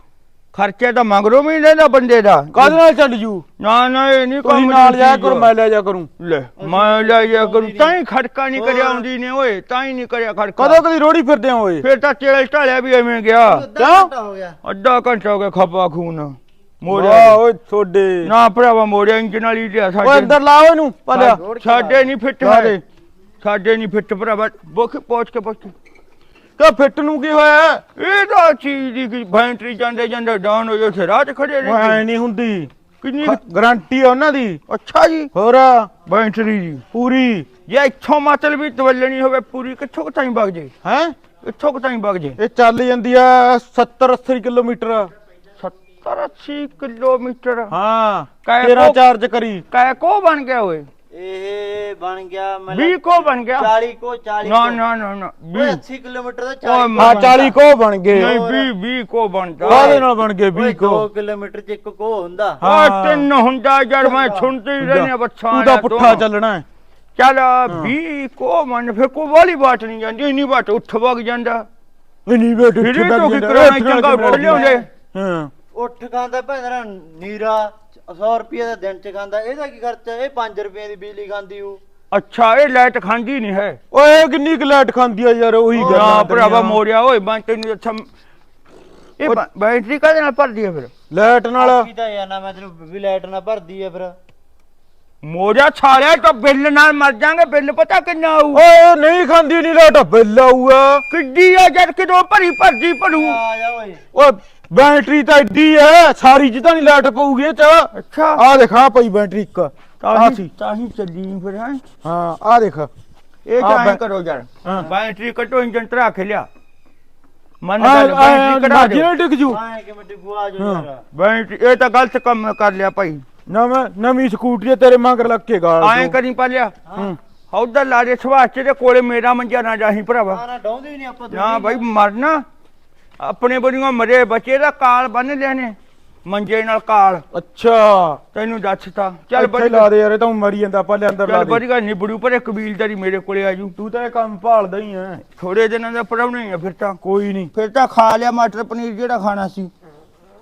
D: ਖਰਚਾ ਤਾਂ ਮਗਰੋਂ ਵੀ ਨਹੀਂ ਰਹਿੰਦਾ ਬੰਦੇ ਦਾ।
C: ਕਾਹਦੇ ਨਾਲ ਚੱਲ ਜੂ?
D: ਨਾ ਨਾ ਇਹ ਨਹੀਂ ਕੰਮ
C: ਨਾਲ
D: ਦੀ
C: ਜਾਇਆ। ਕਰੋ ਮੈਂ ਲੈ ਜਾ ਕਰੂੰ।
D: ਲੈ ਮੈਂ ਲੈ ਜਾ ਕਰੂੰ। ਤਾਂ ਹੀ ਖੜਕਾ ਨਹੀਂ ਕਰਿਆ ਆਉਂਦੀ ਨੇ ਓਏ ਤਾਂ ਹੀ ਨਹੀਂ ਕਰਿਆ ਖੜਕਾ।
C: ਕਦੋਂ ਕਦੀ ਰੋੜੀ ਫਿਰਦੇ ਆ ਓਏ?
D: ਫਿਰ ਤਾਂ ਤੇਲ ਢਾਲਿਆ ਵੀ ਐਵੇਂ ਗਿਆ।
C: ਕਿਉਂ?
B: ਹੋ ਗਿਆ।
D: ਅੱਧਾ ਘੰਟਾ ਹੋ ਗਿਆ ਖੱਪਾ ਖੂਨ। ਮੋੜਿਆ
C: ਓਏ ਛੋਡੇ।
D: ਨਾ ਭਰਾਵਾ ਮੋੜਿਆ ਇੰਜਨ ਵਾਲੀ
C: ਓਏ
D: ਸਾਡੇ।
C: ਅੰਦਰ ਲਾ ਇਹਨੂੰ ਪਲਿਆ
D: ਸਾਡੇ ਨਹੀਂ ਫਿੱਟ
C: ਦੇ।
D: ਸਾਡੇ ਨਹੀਂ ਫਿੱਟ ਭਰਾਵਾ। ਬੁੱਖ ਪਹੁੰਚ ਕੇ ਪੁੱਛ।
C: ਕਾ ਫਿੱਟ ਨੂੰ ਕੀ ਹੋਇਆ?
D: ਇਹ ਤਾਂ ਚੀਜ਼ ਦੀ ਕਿ ਬੈਟਰੀ ਜਾਂਦੇ ਜਾਂਦੇ ਡਾਊਨ ਹੋ ਜਾਏ ਰਾਹ 'ਚ ਖੜੇ
C: ਐ
D: ਰਹੇ
C: ਨਹੀਂ ਹੁੰਦੀ।
D: ਕਿੰਨੀ
C: ਗਾਰੰਟੀ ਆ ਉਹਨਾਂ ਦੀ।
D: ਅੱਛਾ ਜੀ।
C: ਹੋਰ
D: ਬੈਟਰੀ ਦੀ
C: ਪੂਰੀ।
D: ਜੇ ਇੱਥੋਂ ਮਤਲਬ ਵੀ ਤਵੱਲਣੀ ਹੋਵੇ ਪੂਰੀ ਕਿੱਥੋਂ ਕੁ ਤਾਈਂ ਵਗ ਜੇ?
C: ਹੈ?
D: ਕਿੱਥੋਂ ਕੁ ਤਾਈਂ ਵਗ ਜੇ?
C: ਇਹ ਚੱਲ ਜਾਂਦੀ ਆ 70 80 ਕਿਲੋਮੀਟਰ।
D: 70 80 ਕਿਲੋਮੀਟਰ?
C: ਹਾਂ ਤੇਰਾ
D: ਕੋ-
C: ਚਾਰਜ ਕਰੀ।
D: ਕੈ ਕੋ ਬਣ ਗਿਆ ਓਏ।
B: ਇਹ ਬਣ ਗਿਆ ਮੈਂ
D: 20 ਕੋ ਬਣ ਗਿਆ।
B: 40 ਕੋ 40
D: ਨਾ। ਨਾ ਨਾ ਨਾ
B: ਓਏ
D: 20
B: 80 ਕਿਲੋਮੀਟਰ ਦਾ
D: ਓਏ
B: 40
D: ਮੈਂ-
C: ਹਾਂ 40 ਕੋ ਬਣ ਗਏ।
D: ਨਹੀਂ 20 20 ਕੋ ਬਣਦਾ।
C: ਕਾਹਦੇ ਨਾਲ ਬਣ ਗਏ 20
B: ਓਏ
C: ਕੋ?
B: 2 ਕਿਲੋਮੀਟਰ ਚ ਇੱਕ ਕੋ ਹੁੰਦਾ।
C: ਹਾਂ।
D: ਤਿੰਨ ਹੁੰਦਾ ਯਾਰ ਮੈਂ ਸੁਣਦੇ ਹੀ ਰਹਿਣੇ ਬੱਚਾ
C: ਤੂੰ ਤਾਂ ਪੁੱਠਾ ਚੱਲਣਾ ਹੈ।
D: ਚੱਲ 20 ਕੋ ਮਨ ਫਿਰ ਕੋ ਵਾਲੀ ਬਾਤ ਨਹੀਂ ਜਾਂਦੀ ਇੰਨੀ ਬਾਤ ਉੱਠ ਵਗ ਜਾਂਦਾ।
C: ਇਹ ਨਹੀਂ ਬੇਟ
D: ਫਿਰ
C: ਇੱਥੇ
D: ਇਹ
C: ਬੈਠ
D: ਤੋਂ ਕੀ
C: ਜਾਂਦਾ,
D: ਚੰਗਾ ਉੱਠ
C: ਹਾਂ।
B: ਉੱਠ ਖਾਂਦਾ ਭੈਣਰਾ ਨੀਰਾ। 100 ਰੁਪਏ ਦਾ ਦਿਨ ਚ ਖਾਂਦਾ ਇਹਦਾ ਕੀ ਖਰਚਾ ਇਹ 5 ਰੁਪਏ ਦੀ ਬਿਜਲੀ ਖਾਂਦੀ ਉਹ
D: ਅੱਛਾ ਇਹ ਲਾਈਟ ਖਾਂਦੀ ਨਹੀਂ ਹੈ।
C: ਓਏ ਕਿੰਨੀ ਕੁ ਲਾਈਟ ਖਾਂਦੀ ਆ ਯਾਰ ਉਹੀ ਗੱਲ
D: ਨਾ ਭਰਾਵਾ ਮੋੜਿਆ ਓਏ ਮੈਂ ਤੈਨੂੰ ਅੱਛਾ ਇਹ ਬੈ- ਬੈਟਰੀ ਕਾਹਦੇ ਨਾਲ ਭਰਦੀ ਹੈ ਫਿਰ?
C: ਲਾਈਟ ਨਾਲ।
B: ਕੀ ਤਾਂ ਯਾਰ ਨਾ ਮੈਂ ਤੈਨੂੰ ਵੀ ਲਾਈਟ ਨਾ ਭਰਦੀ ਐ ਫਿਰ।
D: ਮੋੜਿਆ ਛਾੜਿਆ ਤਾਂ ਬਿੱਲ ਨਾਲ ਮਰ ਜਾਾਂਗੇ ਬਿੱਲ ਪਤਾ ਕਿੰਨਾ ਆਊ?
C: ਓਏ ਨਹੀਂ ਖਾਂਦੀ ਨਹੀਂ ਲਾਈਟ ਬਿੱਲ ਆਊਗਾ।
D: ਕਿੱਡੀ ਆ ਜਦ ਕਿਦੋਂ ਭਰੀ ਭਰਦੀ ਭਰੂ?
B: ਆ ਜਾ ਓਏ।
C: ਓਏ ਬੈਟਰੀ ਤਾਂ ਐਡੀ ਐ ਸਾਰੀ ਤਾਂ ਨਹੀਂ ਲਾਈਟ ਪਊਗੀ ਇਹ ਚ।
D: ਅੱਛਾ।
C: ਆ ਦੇਖ ਆ ਪਈ ਬੈਟਰੀ ਇੱਕ ਆ
D: ਤਾਂ
C: ਸੀ।
D: ਹੀ ਤਾਂ ਹੀ ਚੱਲੀ ਫਿਰ ਹੈ।
C: ਹਾਂ ਆ ਦੇਖ।
D: ਇਹ
C: ਬੈ-
D: ਕਰੋ ਯਾਰ
C: ਹਾਂ।
D: ਬੈਟਰੀ ਕੱਟੋ ਇੰਜਨ ਤਰਾ ਕੇ ਲਿਆ। ਮਨ ਗੱਲ ਬੈਟਰੀ ਕਢਾ ਦਿਓ।
C: ਜੂ।
B: ਆਏ ਕਿ
C: ਹਾਂ।
B: ਯਾਰ।
D: ਬੈਟਰੀ ਇਹ ਤਾਂ ਗਲਤ ਕੰਮ ਕਰ ਲਿਆ ਭਾਈ।
C: ਨਵਾਂ ਨਵੀਂ ਸਕੂਟਰੀ ਤੇਰੇ ਮਗਰ ਲੱਗ ਕੇ ਗਾਲ ਦੂੰ।
D: ਕਰੀ ਪਾ ਲਿਆ
C: ਹੂੰ।
D: ਉਧਰ ਲਾ ਦੇ ਸਵਾਸ ਦੇ ਕੋਲੇ ਮੇਰਾ ਮੰਜਾ ਨਾ ਜਾਹੀਂ ਭਰਾਵਾ।
B: ਨਾ ਨਾ ਡਾਉਂਦੀ ਨਹੀਂ ਆਪਾਂ
D: ਨਾ ਭਾਈ ਮਰਨਾ। ਆਪਣੇ ਬੜੀਆਂ ਮਰੇ ਬੱਚੇ ਦਾ ਕਾਲ ਬੰਨ ਲੈਣੇ ਮੰਜੇ ਨਾਲ ਕਾਲ।
C: ਅੱਛਾ।
D: ਤੈਨੂੰ ਦੱਸਤਾ
C: ਚੱਲ
D: ਬੜੀ
C: ਲਾ ਦੇ ਯਾਰ ਇਹ ਤਾਂ ਮਰੀ ਜਾਂਦਾ ਆਪਾਂ ਅੰਦਰ ਲਾ
D: ਚੱਲ
C: ਦੇ।
D: ਬੜੀ ਗੱਲ ਨਿਬੜੂ ਪਰ ਇੱਕ ਕਬੀਲਦਾਰੀ ਮੇਰੇ ਕੋਲੇ ਆਜੂ
C: ਤੂੰ ਤਾਂ ਇਹ ਕੰਮ ਭਾਲਦਾ ਹੀ ਐ।
D: ਥੋੜੇ ਦਿਨਾਂ ਦਾ ਪੜਾਉਣੇ ਆ ਫਿਰ ਤਾਂ।
C: ਕੋਈ ਨਹੀਂ।
D: ਫਿਰ ਤਾਂ ਖਾ ਲਿਆ ਮਟਰ ਪਨੀਰ ਜਿਹੜਾ ਖਾਣਾ ਸੀ।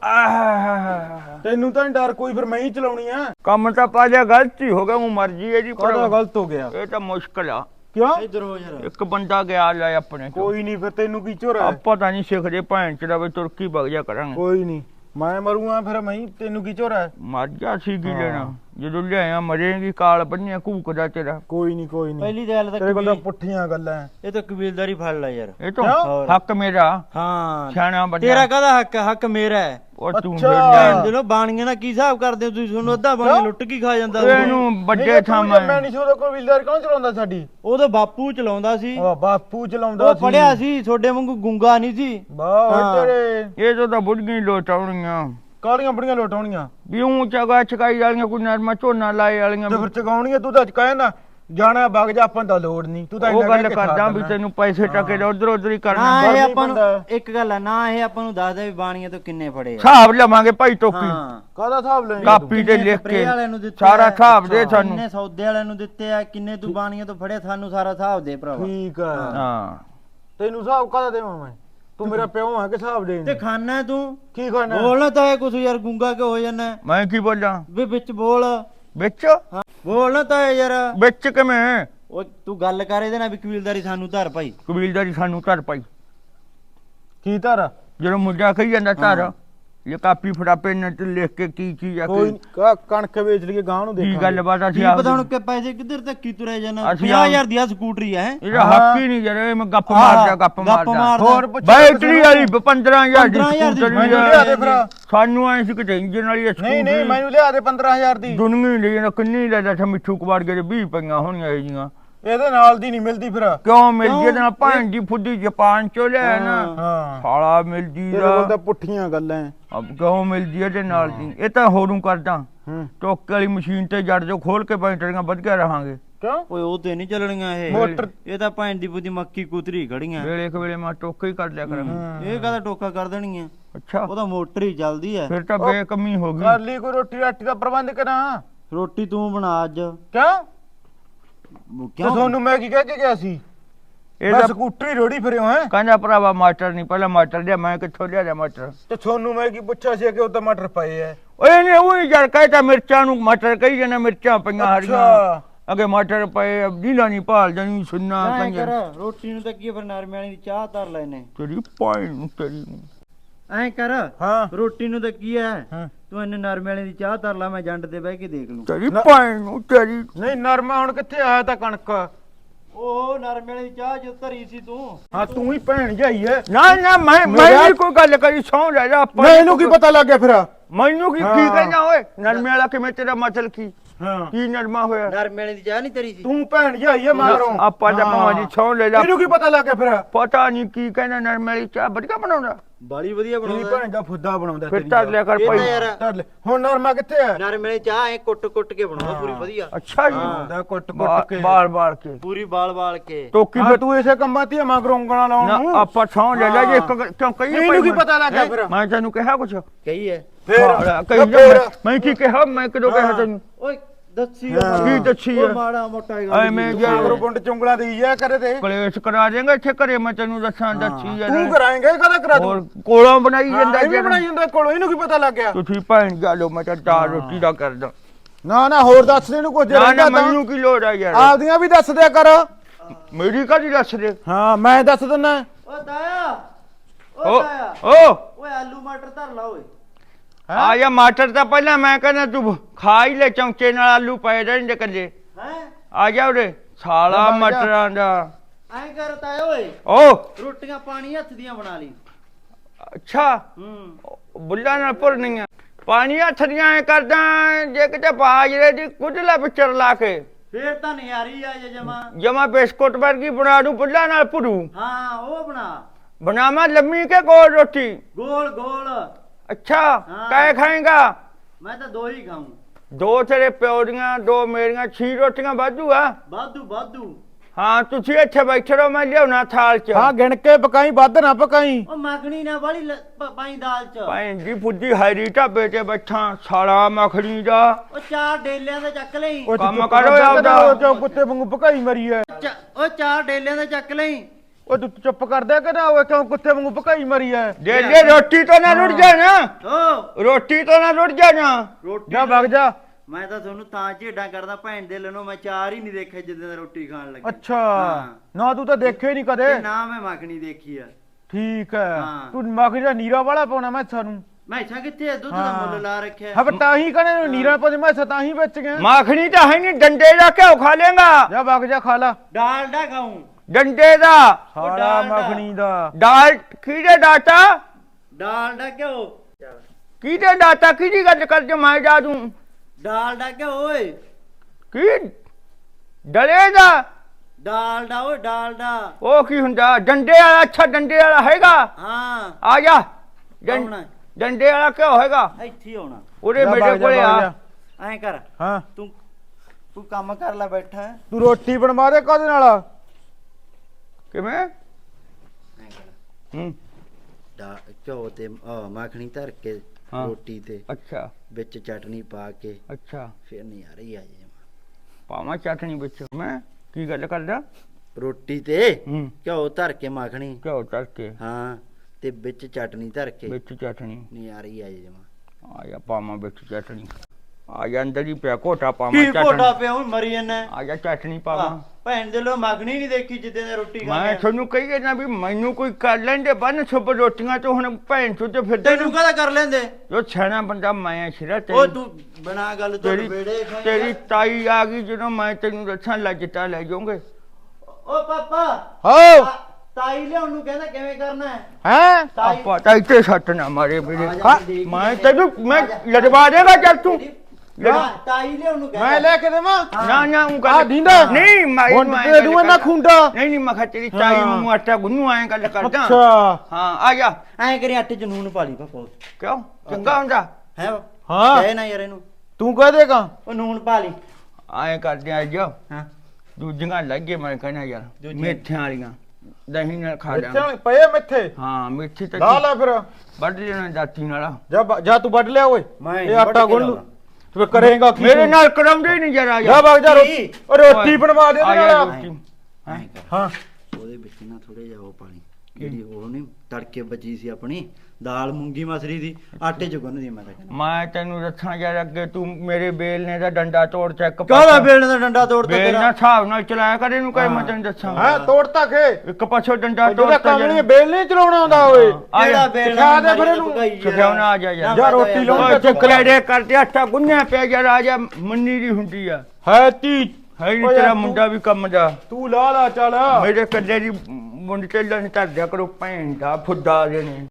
D: ਆਹ
C: ਤੈਨੂੰ ਤਾਂ ਨੀ ਡਰ ਕੋਈ ਫਿਰ ਮੈਂ ਹੀ ਚਲਾਉਣੀ ਆ
D: ਕੰਮ ਤਾਂ ਪਾ ਲਿਆ ਗਲਤੀ ਹੋ ਗਿਆ ਉਹ ਮਰਜ਼ੀ ਹੈ ਜੀ
C: ਕਾਹਦਾ
D: ਭਰਾ।
C: ਗਲਤ ਹੋ ਗਿਆ?
D: ਇਹ ਤਾਂ ਮੁਸ਼ਕਲ ਆ।
C: ਕਿਉਂ
B: ਇਧਰ ਹੋ ਯਾਰ
D: ਇੱਕ ਬੰਦਾ ਗਿਆ ਲੈ ਆਪਣੇ ਚੋਂ।
C: ਕੋਈ ਨਹੀਂ ਫਿਰ ਤੈਨੂੰ ਕੀ ਝੋਰਾ ਹੈ?
D: ਆਪਾਂ ਤਾਂ ਨਹੀਂ ਸਿੱਖਦੇ ਭੈਣ ਚ ਦਾ ਵੀ ਤੁਰਕੀ ਵਗ ਜਾ ਕਰਾਂਗੇ
C: ਕੋਈ ਨਹੀਂ ਮੈਂ ਮਰੂੰਗਾ ਫਿਰ ਮੈਂ ਹੀ ਤੈਨੂੰ ਕੀ ਝੋਰਾ ਹੈ?
D: ਮਰ ਜਾ ਸੀ ਕੀ
C: ਹਾਂ।
D: ਲੈਣਾ ਜਦੋਂ ਲਿਆਇਆ ਮਰੇਗੀ ਕਾਲ ਬੰਨਿਆ ਘੂਕਦਾ ਤੇਰਾ
C: ਕੋਈ ਨਹੀਂ ਕੋਈ ਨਹੀਂ
B: ਪਹਿਲੀ ਗੱਲ ਤਾਂ
C: ਤੇਰੇ ਕੋਲ ਤਾਂ
B: ਕਬੀਲ-
C: ਪੁੱਠੀਆਂ ਗੱਲਾਂ।
B: ਇਹ ਤਾਂ ਕਬੀਲਦਾਰੀ ਫੜ ਲੈ ਯਾਰ
D: ਇਹ ਤਾਂ
C: ਕਿਉਂ?
D: ਹੱਕ ਮੇਰਾ
B: ਹਾਂ
D: ਸਿਆਣਾ
B: ਤੇਰਾ
D: ਬੰਦਾ
B: ਕਾਹਦਾ ਹੱਕ ਹੈ? ਹੱਕ ਮੇਰਾ ਹੈ
D: ਉਹ ਤੂੰ
C: ਅੱਛਾ।
B: ਭੈਣ ਦੇ ਲੋ ਬਾਣੀਆਂ ਦਾ ਕੀ ਹਿਸਾਬ ਕਰਦੇ ਹੋ ਤੁਸੀਂ ਤੁਹਾਨੂੰ ਅੱਧਾ ਬਾਣੀ
C: ਕਿਉਂ?
B: ਲੁੱਟ ਕੇ ਖਾ ਜਾਂਦਾ। ਸੀ।
D: ਇਹਨੂੰ ਵੱਡੇ
C: ਤਾਂ
D: ਥਾਂ
C: ਤੂੰ ਜੰਮਿਆ ਨਹੀਂ ਸੀ ਉਹਦਾ ਕੋਈ ਵੀਲਦਾਰ ਕੌਣ ਚਲਾਉਂਦਾ ਸਾਡੀ
B: ਉਹਦਾ ਬਾਪੂ ਚਲਾਉਂਦਾ ਸੀ
C: ਉਹ ਬਾਪੂ ਚਲਾਉਂਦਾ
B: ਉਹ ਪੜਿਆ ਸੀ ਛੋਡੇ ਵਾਂਗੂ ਗੁੰਗਾ ਨਹੀਂ ਸੀ
C: ਵਾਹ
B: ਹਾਂ।
C: ਤੇਰੇ
D: ਇਹ ਤੋਂ ਤਾਂ ਬੁੱਢੀਆਂ ਲੋਟਾਉਣੀਆਂ
C: ਕਾਲੀਆਂ ਬੜੀਆਂ ਲੋਟਾਉਣੀਆਂ।
D: ਵੀ ਉਹ ਚਗਾ ਚਕਾਈ ਵਾਲੀਆਂ ਕੋਈ ਨਰਮਾ ਝੋਨਾ ਲਾਏ ਵਾਲੀਆਂ
C: ਤੇ ਫਿਰ ਚਗਾਉਣੀਆਂ ਤੂੰ ਤਾਂ ਕਹੇ ਨਾ ਜਾਣਾ ਵਗ ਜਾ ਆਪਾਂ ਨੂੰ ਤਾਂ ਲੋੜ ਨਹੀਂ। ਤੂੰ ਤਾਂ
D: ਉਹ
C: ਇੰਨਾ
D: ਗੱਲ
C: ਕਹਿ ਕੇ
D: ਕਰਦਾ ਵੀ। ਤੈਨੂੰ ਪੈਸੇ ਟਕੇ ਦਾ ਉਧਰ ਉਧਰ ਹੀ
B: ਨਾ
D: ਕਰਨਾ।
B: ਇਹ ਆਪਾਂ ਨੂੰ। ਇੱਕ ਗੱਲ ਹੈ ਨਾ ਇਹ ਆਪਾਂ ਨੂੰ ਦੱਸਦਾ ਵੀ ਬਾਣੀਆਂ ਤੋਂ ਕਿੰਨੇ ਫੜੇ ਆ।
D: ਹਿਸਾਬ ਲਵਾਂਗੇ ਭਾਈ ਟੋਪੀ
B: ਹਾਂ।
C: ਕਾਹਦਾ ਹਿਸਾਬ ਲੈਣੀ
D: ਕਾਪੀ ਤੇ
B: ਕਿੰਨੇ
D: ਲਿਖ ਕੇ
B: ਵਾਲਿਆਂ ਨੂੰ ਦਿੱਤੇ
D: ਸਾਰਾ
B: ਆ,
D: ਹਿਸਾਬ ਦੇ ਸਾਨੂੰ।
B: ਕਿੰਨੇ ਸੌਦੇ ਵਾਲਿਆਂ ਨੂੰ ਦਿੱਤੇ ਆ? ਕਿੰਨੇ ਤੂੰ ਬਾਣੀਆਂ ਤੋਂ ਫੜੇ ਸਾਨੂੰ ਸਾਰਾ ਹਿਸਾਬ ਦੇ ਭਰਾਵਾ।
C: ਠੀਕ ਆ।
D: ਹਾਂ।
C: ਤੈਨੂੰ ਹਿਸਾਬ ਕਾਹਦਾ ਦੇਵਾਂ ਮੈਂ? ਤੂੰ ਮੇਰਾ ਪਿਓ ਆ ਕਿ ਹਿਸਾਬ ਦੇਣ
B: ਤੇ ਖਾਣਾ ਹੈ ਤੂੰ?
C: ਕੀ ਕਰਨਾ
B: ਬੋਲਣਾ ਤਾਂ ਇਹ ਕੁਛ ਯਾਰ ਗੁੰਗਾ ਕਿ ਹੋ ਜਾਣਾ
D: ਮੈਂ ਕੀ ਬੋਲਾਂ?
B: ਵੀ ਵਿੱਚ ਬੋਲ।
D: ਵਿੱਚ?
B: ਹਾਂ। ਬੋਲਣਾ ਤਾਂ ਇਹ ਯਾਰ।
D: ਵਿੱਚ ਕਿਵੇਂ?
B: ਉਹ ਤੂੰ ਗੱਲ ਕਰ ਇਹਦੇ ਨਾਲ ਵੀ ਕਬੀਲਦਾਰੀ ਸਾਨੂੰ ਧਰ ਭਾਈ।
D: ਕਬੀਲਦਾਰੀ ਸਾਨੂੰ ਧਰ ਪਾਈ
C: ਕੀ ਧਰ?
D: ਜਦੋਂ ਮੁੰਡਾ ਕਹੀ ਜਾਂਦਾ ਧਰ। ਇਹ ਕਾਪੀ ਫੜਾ ਪੈਨ ਤੇ ਲਿਖ ਕੇ ਕੀ ਚੀਜ਼ ਆ
C: ਕੋਈ
D: ਕੀ
C: ਨੀ, ਕਾ- ਕਣਕ ਵੇਚ ਲਈਏ ਗਾਂ ਨੂੰ
D: ਕੀ
C: ਦੇਖਾਂਗੇ।
D: ਗੱਲਬਾਤ
B: ਕੀ
D: ਅਸੀਂ
B: ਪਤਾ ਹੁਣ ਕਿ ਪੈਸੇ ਕਿੱਧਰ ਤੱਕ ਕੀ ਤੁਰੇ ਜਾਣਾ।
D: ਅਸੀਂ
B: 50000 ਦੀ ਆ ਸਕੂਟਰੀ ਹੈ?
D: ਇਹਦਾ ਹੱਕ ਹੀ। ਨਹੀਂ ਜਰੇ ਮੈਂ ਗੱਪ ਮਾਰਦਾ ਗੱਪ ਮਾਰਦਾ।
C: ਹੋਰ ਪੁੱਛੋ
D: ਬੈਟਰੀ ਵਾਲੀ 15000 ਦੀ
B: 15,000 ਦੀ
D: ਸਕੂਟਰ
C: ਮੈਨੂੰ
D: ਆ।
C: ਲਿਆ ਦੇ ਫਿਰ
D: ਸਾਨੂੰ ਐ ਸੀ ਕਿ ਇੰਜਨ ਵਾਲੀ ਆ
C: ਨਹੀਂ ਨਹੀਂ ਮੈਨੂੰ ਲਿਆ ਦੇ 15000 ਦੀ।
D: ਦੁਨੀਆ ਲਈ ਨਾ ਕਿੰਨੀ ਲੈਦਾ ਠ ਮਿੱਠੂ ਕੁਵਾੜ ਕੇ 20 ਪਈਆਂ ਹੋਣੀਆਂ ਇਹ ਜੀਆਂ
C: ਇਹਦੇ ਨਾਲ ਦੀ ਨਹੀਂ ਮਿਲਦੀ ਫਿਰ।
D: ਕਿਉਂ ਮਿਲ? ਜੇ ਨਾ ਦੀ ਫੁੱਦੀ ਜਾਪਾਨ ਚੋਂ ਲਿਆ ਨਾ।
C: ਹਾਂ।
D: ਸਾਲਾ ਮਿਲ ਜੀ
C: ਤੇਰੇ ਕੋਲ ਤਾਂ
D: ਦਾ
C: ਪੁੱਠੀਆਂ ਗੱਲਾਂ ਐ।
D: ਅਬ ਕਿਉਂ ਮਿਲ ਜੀ ਇਹਦੇ ਨਾਲ ਦੀ? ਇਹ ਤਾਂ ਹੋਰੂ ਕਰਦਾ।
C: ਹੂੰ।
D: ਟੋਕੇ ਵਾਲੀ ਮਸ਼ੀਨ ਤੇ ਜੜ ਜੋ ਖੋਲ ਕੇ ਬੈਟਰੀਆਂ ਵੱਧ ਕੇ ਰਹਾਂਗੇ।
C: ਕਿਉਂ?
B: ਓਏ ਉਹ ਤੇ ਨਹੀਂ ਚੱਲਣੀਆਂ ਇਹ।
C: ਮੋਟਰ-
B: ਇਹ ਤਾਂ ਭੈਣ ਦੀ ਬੁੱਧੀ ਮੱਕੀ ਕੁਤਰੀ ਖੜੀਆਂ।
D: ਵੇਲੇ ਕੁ ਵੇਲੇ ਮੈਂ ਟੋਕੇ ਹੀ ਕਰ ਲਿਆ ਕਰਾਂਗੇ।
B: ਇਹ ਕਹਦਾ ਟੋਕਾ ਕਰ ਦੇਣਗੀਆਂ?
D: ਅੱਛਾ।
B: ਉਹਦਾ ਮੋਟਰ ਹੀ ਚੱਲਦੀ ਹੈ
D: ਫਿਰ ਤਾਂ ਬੇਕਮੀ ਹੋ ਗਈ।
C: ਕਰ ਲਈ ਕੋਈ ਰੋਟੀ ਰਾਟੀ ਦਾ ਪ੍ਰਬੰਧ ਕਰਾਂ।
B: ਰੋਟੀ ਤੂੰ ਬਣਾ ਅੱਜ।
C: ਕਿਉਂ? ਤੇ ਤੁਹਾਨੂੰ ਮੈਂ ਕੀ ਕਹਿ ਕੇ ਗਿਆ ਸੀ?
D: ਇਹ
C: ਮੈਂ
D: ਤਾਂ
C: ਸਕੂਟਰੀ ਰੋੜੀ ਫਿਰਿਓ ਹੈ?
D: ਕਹਿੰਦਾ ਭਰਾਵਾ ਮਾਸਟਰ ਨਹੀਂ ਪਹਿਲਾਂ ਮਾਸਟਰ ਲਿਆ ਮੈਂ ਕਿੱਥੋਂ ਲਿਆ ਜਾ ਮਾਸਟਰ?
C: ਤੇ ਤੁਹਾਨੂੰ ਮੈਂ ਕੀ ਪੁੱਛਿਆ ਸੀ ਕਿ ਉਹ ਟਮਾਟਰ ਪਏ ਐ?
D: ਓਏ ਨੇ ਉਹ ਯਾਰ ਕਹਿਤਾ ਮਿਰਚਾਂ ਨੂੰ ਮਟਰ ਕਹੀ ਜਾਂਦਾ ਮਿਰਚਾਂ ਪਈਆਂ ਹਰੀਆਂ।
C: ਅੱਛਾ
D: ਅਗੇ ਮਟਰ ਪਏ ਨੀਲਾ ਨਹੀਂ ਭਾਲ ਜਾਨੀ ਸੁੰਨਾ
B: ਐਂ ਕਰ
D: ਕੰਜਰ
B: ਰੋਟੀ ਨੂੰ ਤਾਂ ਕੀ ਫਿਰ ਨਰਮੇ ਵਾਲੀ ਦੀ ਚਾਹ ਧਰ ਲੈਨੇ।
D: ਤੇਰੀ ਪਾਈ ਨੂੰ ਤੇਰੀ ਨੂੰ।
B: ਐਂ ਕਰ
C: ਹਾਂ।
B: ਰੋਟੀ ਨੂੰ ਤਾਂ ਕੀ ਹੈ
C: ਹਾਂ।
B: ਤੂੰ ਇਹਨੇ ਨਰਮੇ ਵਾਲੀ ਦੀ ਚਾਹ ਧਰ ਲੈ ਮੈਂ ਜੰਡ ਤੇ ਬਹਿ ਕੇ ਦੇਖ ਲੂੰ।
D: ਤੇਰੀ ਪਾਈ ਨੂੰ ਤੇਰੀ
C: ਨਹੀਂ ਨਰਮਾ ਹੁਣ ਕਿੱਥੇ ਆਇਆ ਤਾਂ ਕਣਕ?
B: ਉਹ ਨਰਮੇ ਵਾਲੀ ਦੀ ਚਾਹ ਜੋ ਧਰੀ ਸੀ ਤੂੰ।
C: ਹਾਂ ਤੂੰ ਹੀ ਭੈਣ ਜਾਈ ਐ।
D: ਨਾ ਨਾ ਮੈਂ ਮੈਂ
C: ਮੇਰਾ-
D: ਨਹੀਂ ਕੋਈ ਗੱਲ ਕਰੀ ਸੌਂ ਲੈ ਜਾ ਆਪਾਂ
C: ਮੈਨੂੰ ਕੀ ਪਤਾ ਲੱਗ ਗਿਆ ਫਿਰ?
D: ਮੈਨੂੰ ਕੀ ਕੀ
C: ਹਾਂ।
D: ਕਹਿਣਾ ਓਏ? ਨਰਮੇ ਵਾਲਾ ਕਿਵੇਂ ਤੇਰਾ ਮਤਲ ਕੀ?
C: ਹਾਂ।
D: ਕੀ ਨਰਮਾ ਹੋਇਆ?
B: ਨਰਮੇ ਵਾਲੀ ਦੀ ਚਾਹ ਨਹੀਂ ਧਰੀ ਸੀ
C: ਤੂੰ ਭੈਣ ਜਾਈ ਐ ਮਗਰੋਂ
D: ਆਪਾਂ ਤਾਂ ਭਾਵਾਂ ਦੀ ਸੌਂ ਲੈ ਜਾ।
C: ਤੈਨੂੰ ਕੀ ਪਤਾ ਲੱਗ ਗਿਆ ਫਿਰ?
D: ਪਤਾ ਨਹੀਂ ਕੀ ਕਹਿੰਦਾ ਨਰਮੇ ਵਾਲੀ ਚਾਹ ਵਧੀਆ ਬਣਾਉਂਦਾ।
B: ਬਾਲੀ ਵਧੀਆ
C: ਤੇਰੀ
B: ਬਣਾਉਂਦਾ।
C: ਭੈਣ ਦਾ ਫੁੱਦਾ ਬਣਾਉਂਦਾ
D: ਫਿਰ
C: ਤੇਰੀ
D: ਤਾਂ
C: ਦਾ।
D: ਲਿਆ ਕਰ
B: ਇਹ ਤਾਂ
D: ਭਾਈ।
B: ਯਾਰ
C: ਧਰ ਲੈ। ਹੁਣ ਨਰਮਾ ਕਿੱਥੇ ਐ
B: ਨਰਮੇ ਵਾਲੀ ਚਾਹ ਐ ਕੁੱਟ ਕੁੱਟ ਕੇ ਬਣਾਉਂਦਾ ਪੂਰੀ ਵਧੀਆ।
D: ਅੱਛਾ ਜੀ।
C: ਬਣਾਉਂਦਾ ਕੁੱਟ ਕੁੱਟ ਕੇ।
D: ਬਾਲ ਬਾਲ ਕੇ।
B: ਪੂਰੀ ਬਾਲ ਬਾਲ ਕੇ।
D: ਟੋਕੀ
C: ਹਾਂ
D: ਫਿਰ
C: ਤੂੰ ਇਸੇ ਕੰਮਾਂ ਤੇ ਮਗਰੋਂ ਉਂਗਲਾਂ ਲਾਉਣ
D: ਨਾ ਆਪਾਂ ਸੌਂ ਲੈ ਜਾ ਜੇ ਇੱਕ ਕਿਉਂ ਕਹੀਏ
C: ਮੈਨੂੰ ਕੀ ਪਤਾ ਲੱਗ ਗਿਆ ਫਿਰ?
D: ਮੈਂ ਤੈਨੂੰ ਕਿਹਾ ਕੁਛ।
B: ਕਹੀ ਹੈ
C: ਫਿਰ
D: ਕਹੀ ਜਾ ਮੈਂ ਕੀ ਕਿਹਾ? ਮੈਂ ਕਦੋਂ ਕਿਹਾ
C: ਹਾਂ।
D: ਤੈਨੂੰ?
B: ਓਏ ਦੱਸੀ
C: ਹਾਂ।
B: ਉਹ
D: ਕੀ ਦੱਸੀ
B: ਉਹ
D: ਆ?
B: ਮਾੜਾ ਮੋਟਾ
D: ਐਵੇਂ
B: ਗੱਲ
D: ਜੇ-
C: ਮਗਰੋਂ ਬੁੰਡ ਚੁੰਗਲਾਂ ਦੇਈ ਜਾ ਕਰੇ ਤੇ।
D: ਕਲੇਸ਼ ਕਰਾ ਦੇਂਗਾ ਇੱਥੇ ਘਰੇ ਮੈਂ ਤੈਨੂੰ ਦੱਸਾਂ ਦੱਸੀ ਜਾ
C: ਤੂੰ ਕਰਾਏਂਗਾ ਕਦਾ ਕਰਾ
D: ਹੋਰ
C: ਦੂੰ
D: ਕੋਲੋਂ ਬਣਾਈ ਜਾਂਦਾ
C: ਇਹ ਵੀ ਬਣਾਈ ਜਾਂਦਾ ਕੋਲੋਂ ਇਹਨੂੰ ਕੀ ਪਤਾ ਲੱਗ ਗਿਆ?
D: ਤੁਸੀਂ ਭੈਣ ਜਾਲੋ ਮੈਂ ਤਾਂ ਦਾਲ ਰੋਟੀ ਦਾ ਕਰਦਾ।
C: ਨਾ ਨਾ ਹੋਰ ਦੱਸ ਦੇ ਇਹਨੂੰ ਕੁਝ
D: ਨਾ
C: ਰਹਿੰਦਾ ਤਾਂ?
D: ਮੈਨੂੰ ਕੀ ਲੋੜ ਆ ਯਾਰ?
C: ਆਪਦੀਆਂ ਵੀ ਦੱਸ ਦਿਆ ਕਰ।
D: ਮੇਰੀ ਕਾਹਦੀ ਦੱਸ ਦੇ
C: ਹਾਂ ਮੈਂ ਦੱਸ ਦਿੰਨਾ
B: ਓ ਤਾਇਆ
D: ਓ
B: ਓ ਤਾਇਆ।
D: ਓ।
B: ਓਏ ਆਲੂ ਮਟਰ ਧਰ ਲਾ ਓਏ।
D: ਆ ਜਾ ਮਟਰ ਤਾਂ ਪਹਿਲਾਂ ਮੈਂ ਕਹਿੰਦਾ ਤੂੰ ਖਾ ਹੀ ਲੈ ਚਮਚੇ ਨਾਲ ਆਲੂ ਪਏ ਰਹਿੰਦੇ ਕੱਲੇ।
B: ਹੈ?
D: ਆ ਜਾ ਉਰੇ ਸਾਲਾ। ਮਟਰਾਂ ਦਾ।
B: ਐਂ ਕਰ ਤਾਇਆ ਓਏ
D: ਓ।
B: ਰੋਟੀਆਂ ਪਾਣੀ ਹੱਥ ਦੀਆਂ ਬਣਾ ਲਈ।
D: ਅੱਛਾ।
B: ਹੂੰ।
D: ਬੁੱਲਾ ਨਾਲ ਭੁਰਨੀਆਂ। ਪਾਣੀ ਹੱਥ ਦੀਆਂ ਐ ਕਰਦਾ ਜੇ ਕਿਤੇ ਬਾਜਰੇ ਦੀ ਕੁੱਢਲਾ ਪਿੱਚਰ ਲਾ ਕੇ।
B: ਫੇਰ ਤਾਂ ਨਿਆਰੀ ਆ ਜੇ ਜਮਾ।
D: ਜਮਾ ਬਿਸਕੁਟ ਵਰਗੀ ਬਣਾ ਦੂੰ ਬੁੱਲਾ ਨਾਲ ਭੁਰੂ।
B: ਹਾਂ ਉਹ ਬਣਾ।
D: ਬਣਾਵਾ ਲੰਮੀ ਕੇ ਗੋਲ ਰੋਟੀ?
B: ਗੋਲ ਗੋਲ।
D: ਅੱਛਾ
B: ਹਾਂ।
D: ਕੈ ਖਾਏਗਾ?
B: ਮੈਂ ਤਾਂ ਦੋ ਹੀ ਖਾਊਂ।
D: ਦੋ ਤੇਰੇ ਪਿਓ ਦੀਆਂ ਦੋ ਮੇਰੀਆਂ ਛੀ ਰੋਟੀਆਂ ਵਾਧੂ ਆ?
B: ਵਾਧੂ ਵਾਧੂ।
D: ਹਾਂ ਤੁਸੀਂ ਇੱਥੇ ਬੈਠੇ ਰਹੋ ਮੈਂ ਲਿਆਉਣਾ ਥਾਲ ਚ।
C: ਹਾਂ ਗਿਣ ਕੇ ਪਕਾਈ ਵੱਧ ਨਾ ਪਕਾਈ।
B: ਉਹ ਮੱਖਣੀ ਨਾ ਵਾਲੀ ਲ- ਪ- ਪਾਈ ਦਾਲ ਚ।
D: ਭੈਣ ਜੀ ਫੁੱਦੀ ਹੈਰੀ ਢਾਬੇ ਤੇ ਬੈਠਾ ਸਾਲਾ ਮੱਖਣੀ ਦਾ।
B: ਉਹ ਚਾਰ ਡੇਲਿਆਂ ਦੇ ਚੱਕ ਲਈ।
C: ਉਹ
D: ਕੰਮ ਕਰੋ ਆਪਦਾ।
C: ਉਹ ਜੋ ਕੁੱਤੇ ਵਾਂਗੂ ਪਕਾਈ ਮਰੀ ਐ।
B: ਚਾ- ਉਹ ਚਾਰ ਡੇਲਿਆਂ ਦੇ ਚੱਕ ਲਈ।
C: ਉਹ ਤੂੰ ਚੁੱਪ ਕਰਦਾ ਕਿ ਨਾ ਉਹ ਕਿਉਂ ਕੁੱਤੇ ਵਾਂਗੂ ਪਕਾਈ ਮਰੀ ਐ?
D: ਜੇ ਜੇ ਰੋਟੀ ਤੋਂ ਨਾ ਰੁੜ ਜਾਣਾ।
B: ਓ
D: ਰੋਟੀ ਤੋਂ ਨਾ ਰੁੜ ਜਾਣਾ।
B: ਰੋਟੀ
C: ਜਾ ਵਗ ਜਾ।
B: ਮੈਂ ਤਾਂ ਤੁਹਾਨੂੰ ਤਾਂ ਝੇਡਾਂ ਕਰਦਾ ਭੈਣ ਦੇ ਲੈਣੋਂ ਮੈਂ ਚਾਰ ਹੀ ਨਹੀਂ ਦੇਖੇ ਜਿੱਦਾਂ ਦਾ ਰੋਟੀ ਖਾਣ ਲੱਗਾ।
C: ਅੱਛਾ।
B: ਹਾਂ।
C: ਨਾ ਤੂੰ ਤਾਂ ਦੇਖੇ ਨਹੀਂ ਕਦੇ।
B: ਤੇ ਨਾ ਮੈਂ ਮੱਖਣੀ ਦੇਖੀ ਆ।
C: ਠੀਕ ਹਾਂ। ਤੂੰ ਮੱਖਣੀ ਦਾ ਨੀਰਾ ਵਾਲਾ ਪਾਉਣਾ ਮੈਂ ਸਾਨੂੰ
B: ਮੈਂ ਇੱਥਾ ਕਿੱਥੇ ਆ? ਦੁੱਧ ਦਾ। ਮੁੱਲ ਲਾ ਰੱਖਿਆ।
C: ਹਾਂ ਤਾਂ ਹੀ ਕਹਨੇ ਨੀਰਾ ਪਾਉਂਦੇ ਮੈਂ ਤਾਂ ਹੀ ਵੇਚ ਗਿਆ।
D: ਮੱਖਣੀ ਤਾਂ ਹੈ ਨਹੀਂ ਡੰਡੇ ਦਾ ਘਿਓ ਖਾ ਲੇਗਾ
C: ਜਾ ਵਗ ਜਾ ਖਾ ਲਾ।
B: ਡਾਲਡਾ ਖਾਊਂ
D: ਡੰਡੇ ਦਾ।
C: ਸਾਲਾ
B: ਡਾਲਡਾ।
C: ਮੱਖਣੀ ਦਾ।
D: ਦਾਲ ਕਿਹਦੇ ਡਾਟਾ।
B: ਡਾਲਡਾ ਕਿਉਂ
D: ਕਿਹਦੇ ਡਾਟਾ ਕਿਹਦੀ ਗੱਲ ਕਰ ਜੇ ਮੈਂ ਜਾ ਦੂੰ।
B: ਡਾਲਡਾ ਕਿਉਂ ਓਏ।
D: ਕੀ? ਡਲੇ ਦਾ।
B: ਡਾਲਡਾ ਓਏ ਡਾਲਡਾ।
D: ਉਹ ਕੀ ਹੁੰਦਾ? ਡੰਡੇ ਵਾਲਾ ਅੱਛਾ ਡੰਡੇ ਵਾਲਾ ਹੈਗਾ।
B: ਹਾਂ।
D: ਆ ਜਾ। ਡੰ-
B: ਕੌਣ ਹੈ?
D: ਡੰਡੇ ਵਾਲਾ ਕਿਉਂ ਹੈਗਾ।
B: ਇੱਥੇ ਹੀ ਹੋਣਾ
D: ਉਹਦੇ
C: ਜਾ ਵਗ ਜਾ,
D: ਕੋਲੇ
C: ਵਗ
D: ਆ।
C: ਜਾ।
B: ਐਂ ਕਰ।
C: ਹਾਂ।
B: ਤੂੰ ਤੂੰ ਕੰਮ ਕਰ ਲੈ ਬੈਠਾ।
C: ਤੂੰ ਰੋਟੀ ਬਣਵਾ ਦੇ ਕਦੇ ਨਾਲ?
D: ਕਿਵੇਂ? ਹੂੰ।
B: ਡਾ ਘਿਓ ਤੇ ਆਹ, ਮੱਖਣੀ ਧਰ ਕੇ
D: ਹਾਂ।
B: ਰੋਟੀ ਤੇ
D: ਅੱਛਾ।
B: ਵਿੱਚ ਚਟਨੀ ਪਾ ਕੇ
D: ਅੱਛਾ।
B: ਫਿਰ ਨਜ਼ਾਰੇ ਹੀ ਆ ਜਾਏ
D: ਪਾਵਾਂ ਚਟਣੀ ਵਿੱਚ ਮੈਂ ਕੀ ਗੱਲ ਕਰਦਾ?
B: ਰੋਟੀ ਤੇ
D: ਹੂੰ।
B: ਘਿਓ ਧਰ ਕੇ ਮੱਖਣੀ।
D: ਘਿਓ ਤਰ ਕੇ।
B: ਹਾਂ ਤੇ ਵਿੱਚ ਚਟਨੀ ਧਰ ਕੇ
D: ਵਿੱਚ ਚਟਣੀ
B: ਨਜ਼ਾਰੇ ਹੀ ਆ ਜਾਏ ਜਮਾ।
D: ਆ ਜਾ ਪਾਵਾਂ ਵਿੱਚ ਚਟਣੀ ਆ ਜਾ ਅੰਦਰ ਹੀ ਪਿਆ ਘੋਟਾ ਪਾਵਾਂ
B: ਕੀ ਕੋਟਾ
D: ਚਟਣੀ
B: ਪਿਆ ਹੁਣ ਮਰੀ ਜਾਂਦਾ।
D: ਆ ਜਾ ਚਟਣੀ ਪਾਵਾਂ
B: ਭੈਣ ਦੇ ਲੋ ਮੱਖਣੀ ਨਹੀਂ ਦੇਖੀ ਜਿੱਦੇ ਦੇ ਰੋਟੀ
D: ਮੈਂ
B: ਖਾਂਦੇ
D: ਤੁਹਾਨੂੰ ਕਹੀਏ ਨਾ ਵੀ ਮੈਨੂੰ ਕੋਈ ਕਰ ਲੈਂਦੇ ਬੰਨ ਸੁਬ ਰੋਟੀਆਂ ਤੋਂ ਹੁਣ ਭੈਣ ਚੋ ਤੇ ਫਿਰਦੇ
B: ਤੈਨੂੰ ਕਹਦਾ ਕਰ ਲੈਂਦੇ?
D: ਜੋ ਛਣਾ ਬੰਦਾ ਮੈਂ ਸਿਰਾ
B: ਉਹ
D: ਤੇਰੀ
B: ਤੂੰ ਬਣਾ ਗੱਲ ਤੋਂ ਬੇੜੇ ਖਾਈ
D: ਤੇਰੀ ਤਾਈ ਆ ਗਈ ਜਦੋਂ ਮੈਂ ਤੈਨੂੰ ਦੱਸਾਂ ਲੱਜਤਾ ਲੈ ਜਾਓਗੇ।
B: ਓ ਪਾਪਾ।
C: ਹੋ
B: ਤਾ- ਤਾਈ ਲਿਆਉਣ ਨੂੰ ਕਹਿੰਦਾ ਕਿਵੇਂ ਕਰਨਾ ਹੈ?
C: ਹੈ?
B: ਤਾਈ
D: ਆਪਾਂ ਤਾਂ ਸੱਟ ਨਾ ਮਾਰੇ
B: ਆ
D: ਮੈਂ। ਤੈਨੂੰ ਮੈਂ
B: ਆ।
D: ਲੜਵਾ ਦੇਗਾ ਚੱਲ ਤੂੰ।
B: ਹਾਂ, ਤਾਈ ਲਿਆਉਣ ਨੂੰ ਕਹਿੰਦਾ
C: ਮੈਂ ਲੈ ਕੇ ਦੇਵਾਂ?
D: ਨਾ ਨਾ ਉਹ
C: ਆ
D: ਗੱਲ
C: ਦੀਂਦਾ?
D: ਨਹੀਂ ਮੈਂ
C: ਹੁਣ ਦੇ ਦੂੰਗਾ ਨਾ ਖੁੰਡਾ।
D: ਨਹੀਂ ਨਹੀਂ ਮੈਂ ਕਿਹਾ ਤੇਰੀ ਤਾਈ। ਨੂੰ ਆਟਾ ਗੁੰਨੂ ਆਏ ਗੱਲ ਕਰਦਾ
C: ਅੱਛਾ।
D: ਹਾਂ ਆ ਜਾ।
B: ਐਂ ਕਰੀ ਆਟੇ ਚ ਨੂਨ ਪਾ ਲਈ ਪਾਪਾ
D: ਕਿਉਂ? ਚੰਗਾ ਹੁੰਦਾ।
B: ਹੈ
C: ਹਾਂ।
B: ਕਹਿ ਨਾ ਯਾਰ ਇਹਨੂੰ।
C: ਤੂੰ ਕਹਿ ਦੇਗਾ।
B: ਉਹ ਨੂਨ ਪਾ ਲਈ।
D: ਆਏ ਕਰਦੇ ਆ ਜਾ
B: ਹਾਂ।
D: ਦੂਜੀਆਂ ਲੱਗੇ ਮੈਂ ਕਹਿੰਦਾ ਯਾਰ? ਮੇਥਿਆਂ ਵਾਲੀਆਂ। ਦਹੀਂ ਨਾਲ ਖਾ ਲਿਆ
C: ਇੱਥੇ ਪਏ ਮਿੱਥੇ?
D: ਹਾਂ ਮੇਥੀ ਤਾਂ
C: ਲਾ ਲੈ ਫਿਰ।
D: ਵੱਢ ਲੈਣਾ ਦਾਤੀ ਨਾਲ।
C: ਜਾ ਜਾ ਤੂੰ ਵੱਢ ਲਿਆ ਓਏ।
B: ਮੈਂ
C: ਇਹ ਆਟਾ ਗੁੰਨ। ਤੂੰ ਕਰੇਗਾ ਕੀ
D: ਮੇਰੇ? ਨਾਲ ਕਰਾਉਂਦੇ ਹੀ ਨਹੀਂ ਜਰਾ
C: ਜਾ ਵਗ ਜਾ ਰੋਟੀ? ਉਹ ਰੋਟੀ ਬਣਵਾ ਦੇ ਨਾਲ ਹਾਂ।
B: ਉਹਦੇ ਵਿੱਚ ਨਾ ਥੋੜੇ ਜਿਹਾ ਉਹ ਪਾਣੀ। ਜਿਹੜੀ ਉਹ ਨਹੀਂ ਤੜਕੇ ਬਚੀ ਸੀ ਆਪਣੀ। ਦਾਲ ਮੂੰਗੀ ਮਸਰੀ ਦੀ ਆਟੇ ਚ ਗੁੰਨਦੀ ਮੈਂ ਤਾਂ। ਕਹਿੰਦਾ
D: ਮੈਂ ਤੈਨੂੰ ਦੱਸਾਂ ਯਾਰ ਅੱਗੇ ਤੂੰ ਮੇਰੇ ਬੇਲ ਨੇ ਦਾ ਡੰਡਾ ਤੋੜ ਚੈੱਕ
B: ਕਾਹਦਾ ਬੇਲਣ ਦਾ ਡੰਡਾ ਤੋੜਦਾ
D: ਬੇਲ
B: ਤੇਰਾ?
D: ਨਾਲ ਹਿਸਾਬ ਨਾਲ ਚਲਾਇਆ ਕਰ ਇਹਨੂੰ ਕਹੇ ਮੈਂ ਤੈਨੂੰ ਦੱਸਾਂ।
C: ਹਾਂ ਤੋੜਤਾ ਖੇ?
D: ਇੱਕ ਪਾਛੋ ਡੰਡਾ
C: ਜਿਹੜਾ
D: ਤੋੜਤਾ
C: ਕੰਮ ਨਹੀਂ
D: ਯਾਰ।
C: ਬੇਲ ਨਹੀਂ ਚਲਾਉਣਾ ਆਉਂਦਾ ਓਏ।
B: ਕਿਹੜਾ ਬੇਲਣ
C: ਸਿਖਾ ਦੇ ਫਿਰ ਇਹਨੂੰ।
B: ਯਾਰ।
D: ਸਿਖਾਉਣਾ ਆ ਜਾ ਯਾਰ।
B: ਮੈਂ
C: ਰੋਟੀ ਲਾਉਣ
D: ਓਏ ਚੁੱਕ ਲੈ ਦੇ ਕਰਦੇ ਆਟਾ ਗੁੰਨਿਆ ਪਿਆ ਯਾਰ ਆ ਜਾ ਮੰਨੀ ਦੀ ਹੁੰਦੀ ਆ।
C: ਹੈ ਤੀ।
D: ਹੈ ਨੀ
C: ਓਏ
D: ਤੇਰਾ
C: ਯਾਰ
D: ਮੁੰਡਾ ਵੀ ਕੰਮ ਦਾ।
C: ਤੂੰ ਲਾ ਲਾ ਚੱਲ।
D: ਮੇਰੇ ਕੱਲੇ ਦੀ ਮੁੰਡੇ ਤੇ ਲੰਨ ਧਰ ਦਿਆ ਕਰੋ ਭੈਣ ਦਾ ਫੁੱਦਾ ਦੇ ਨੇ।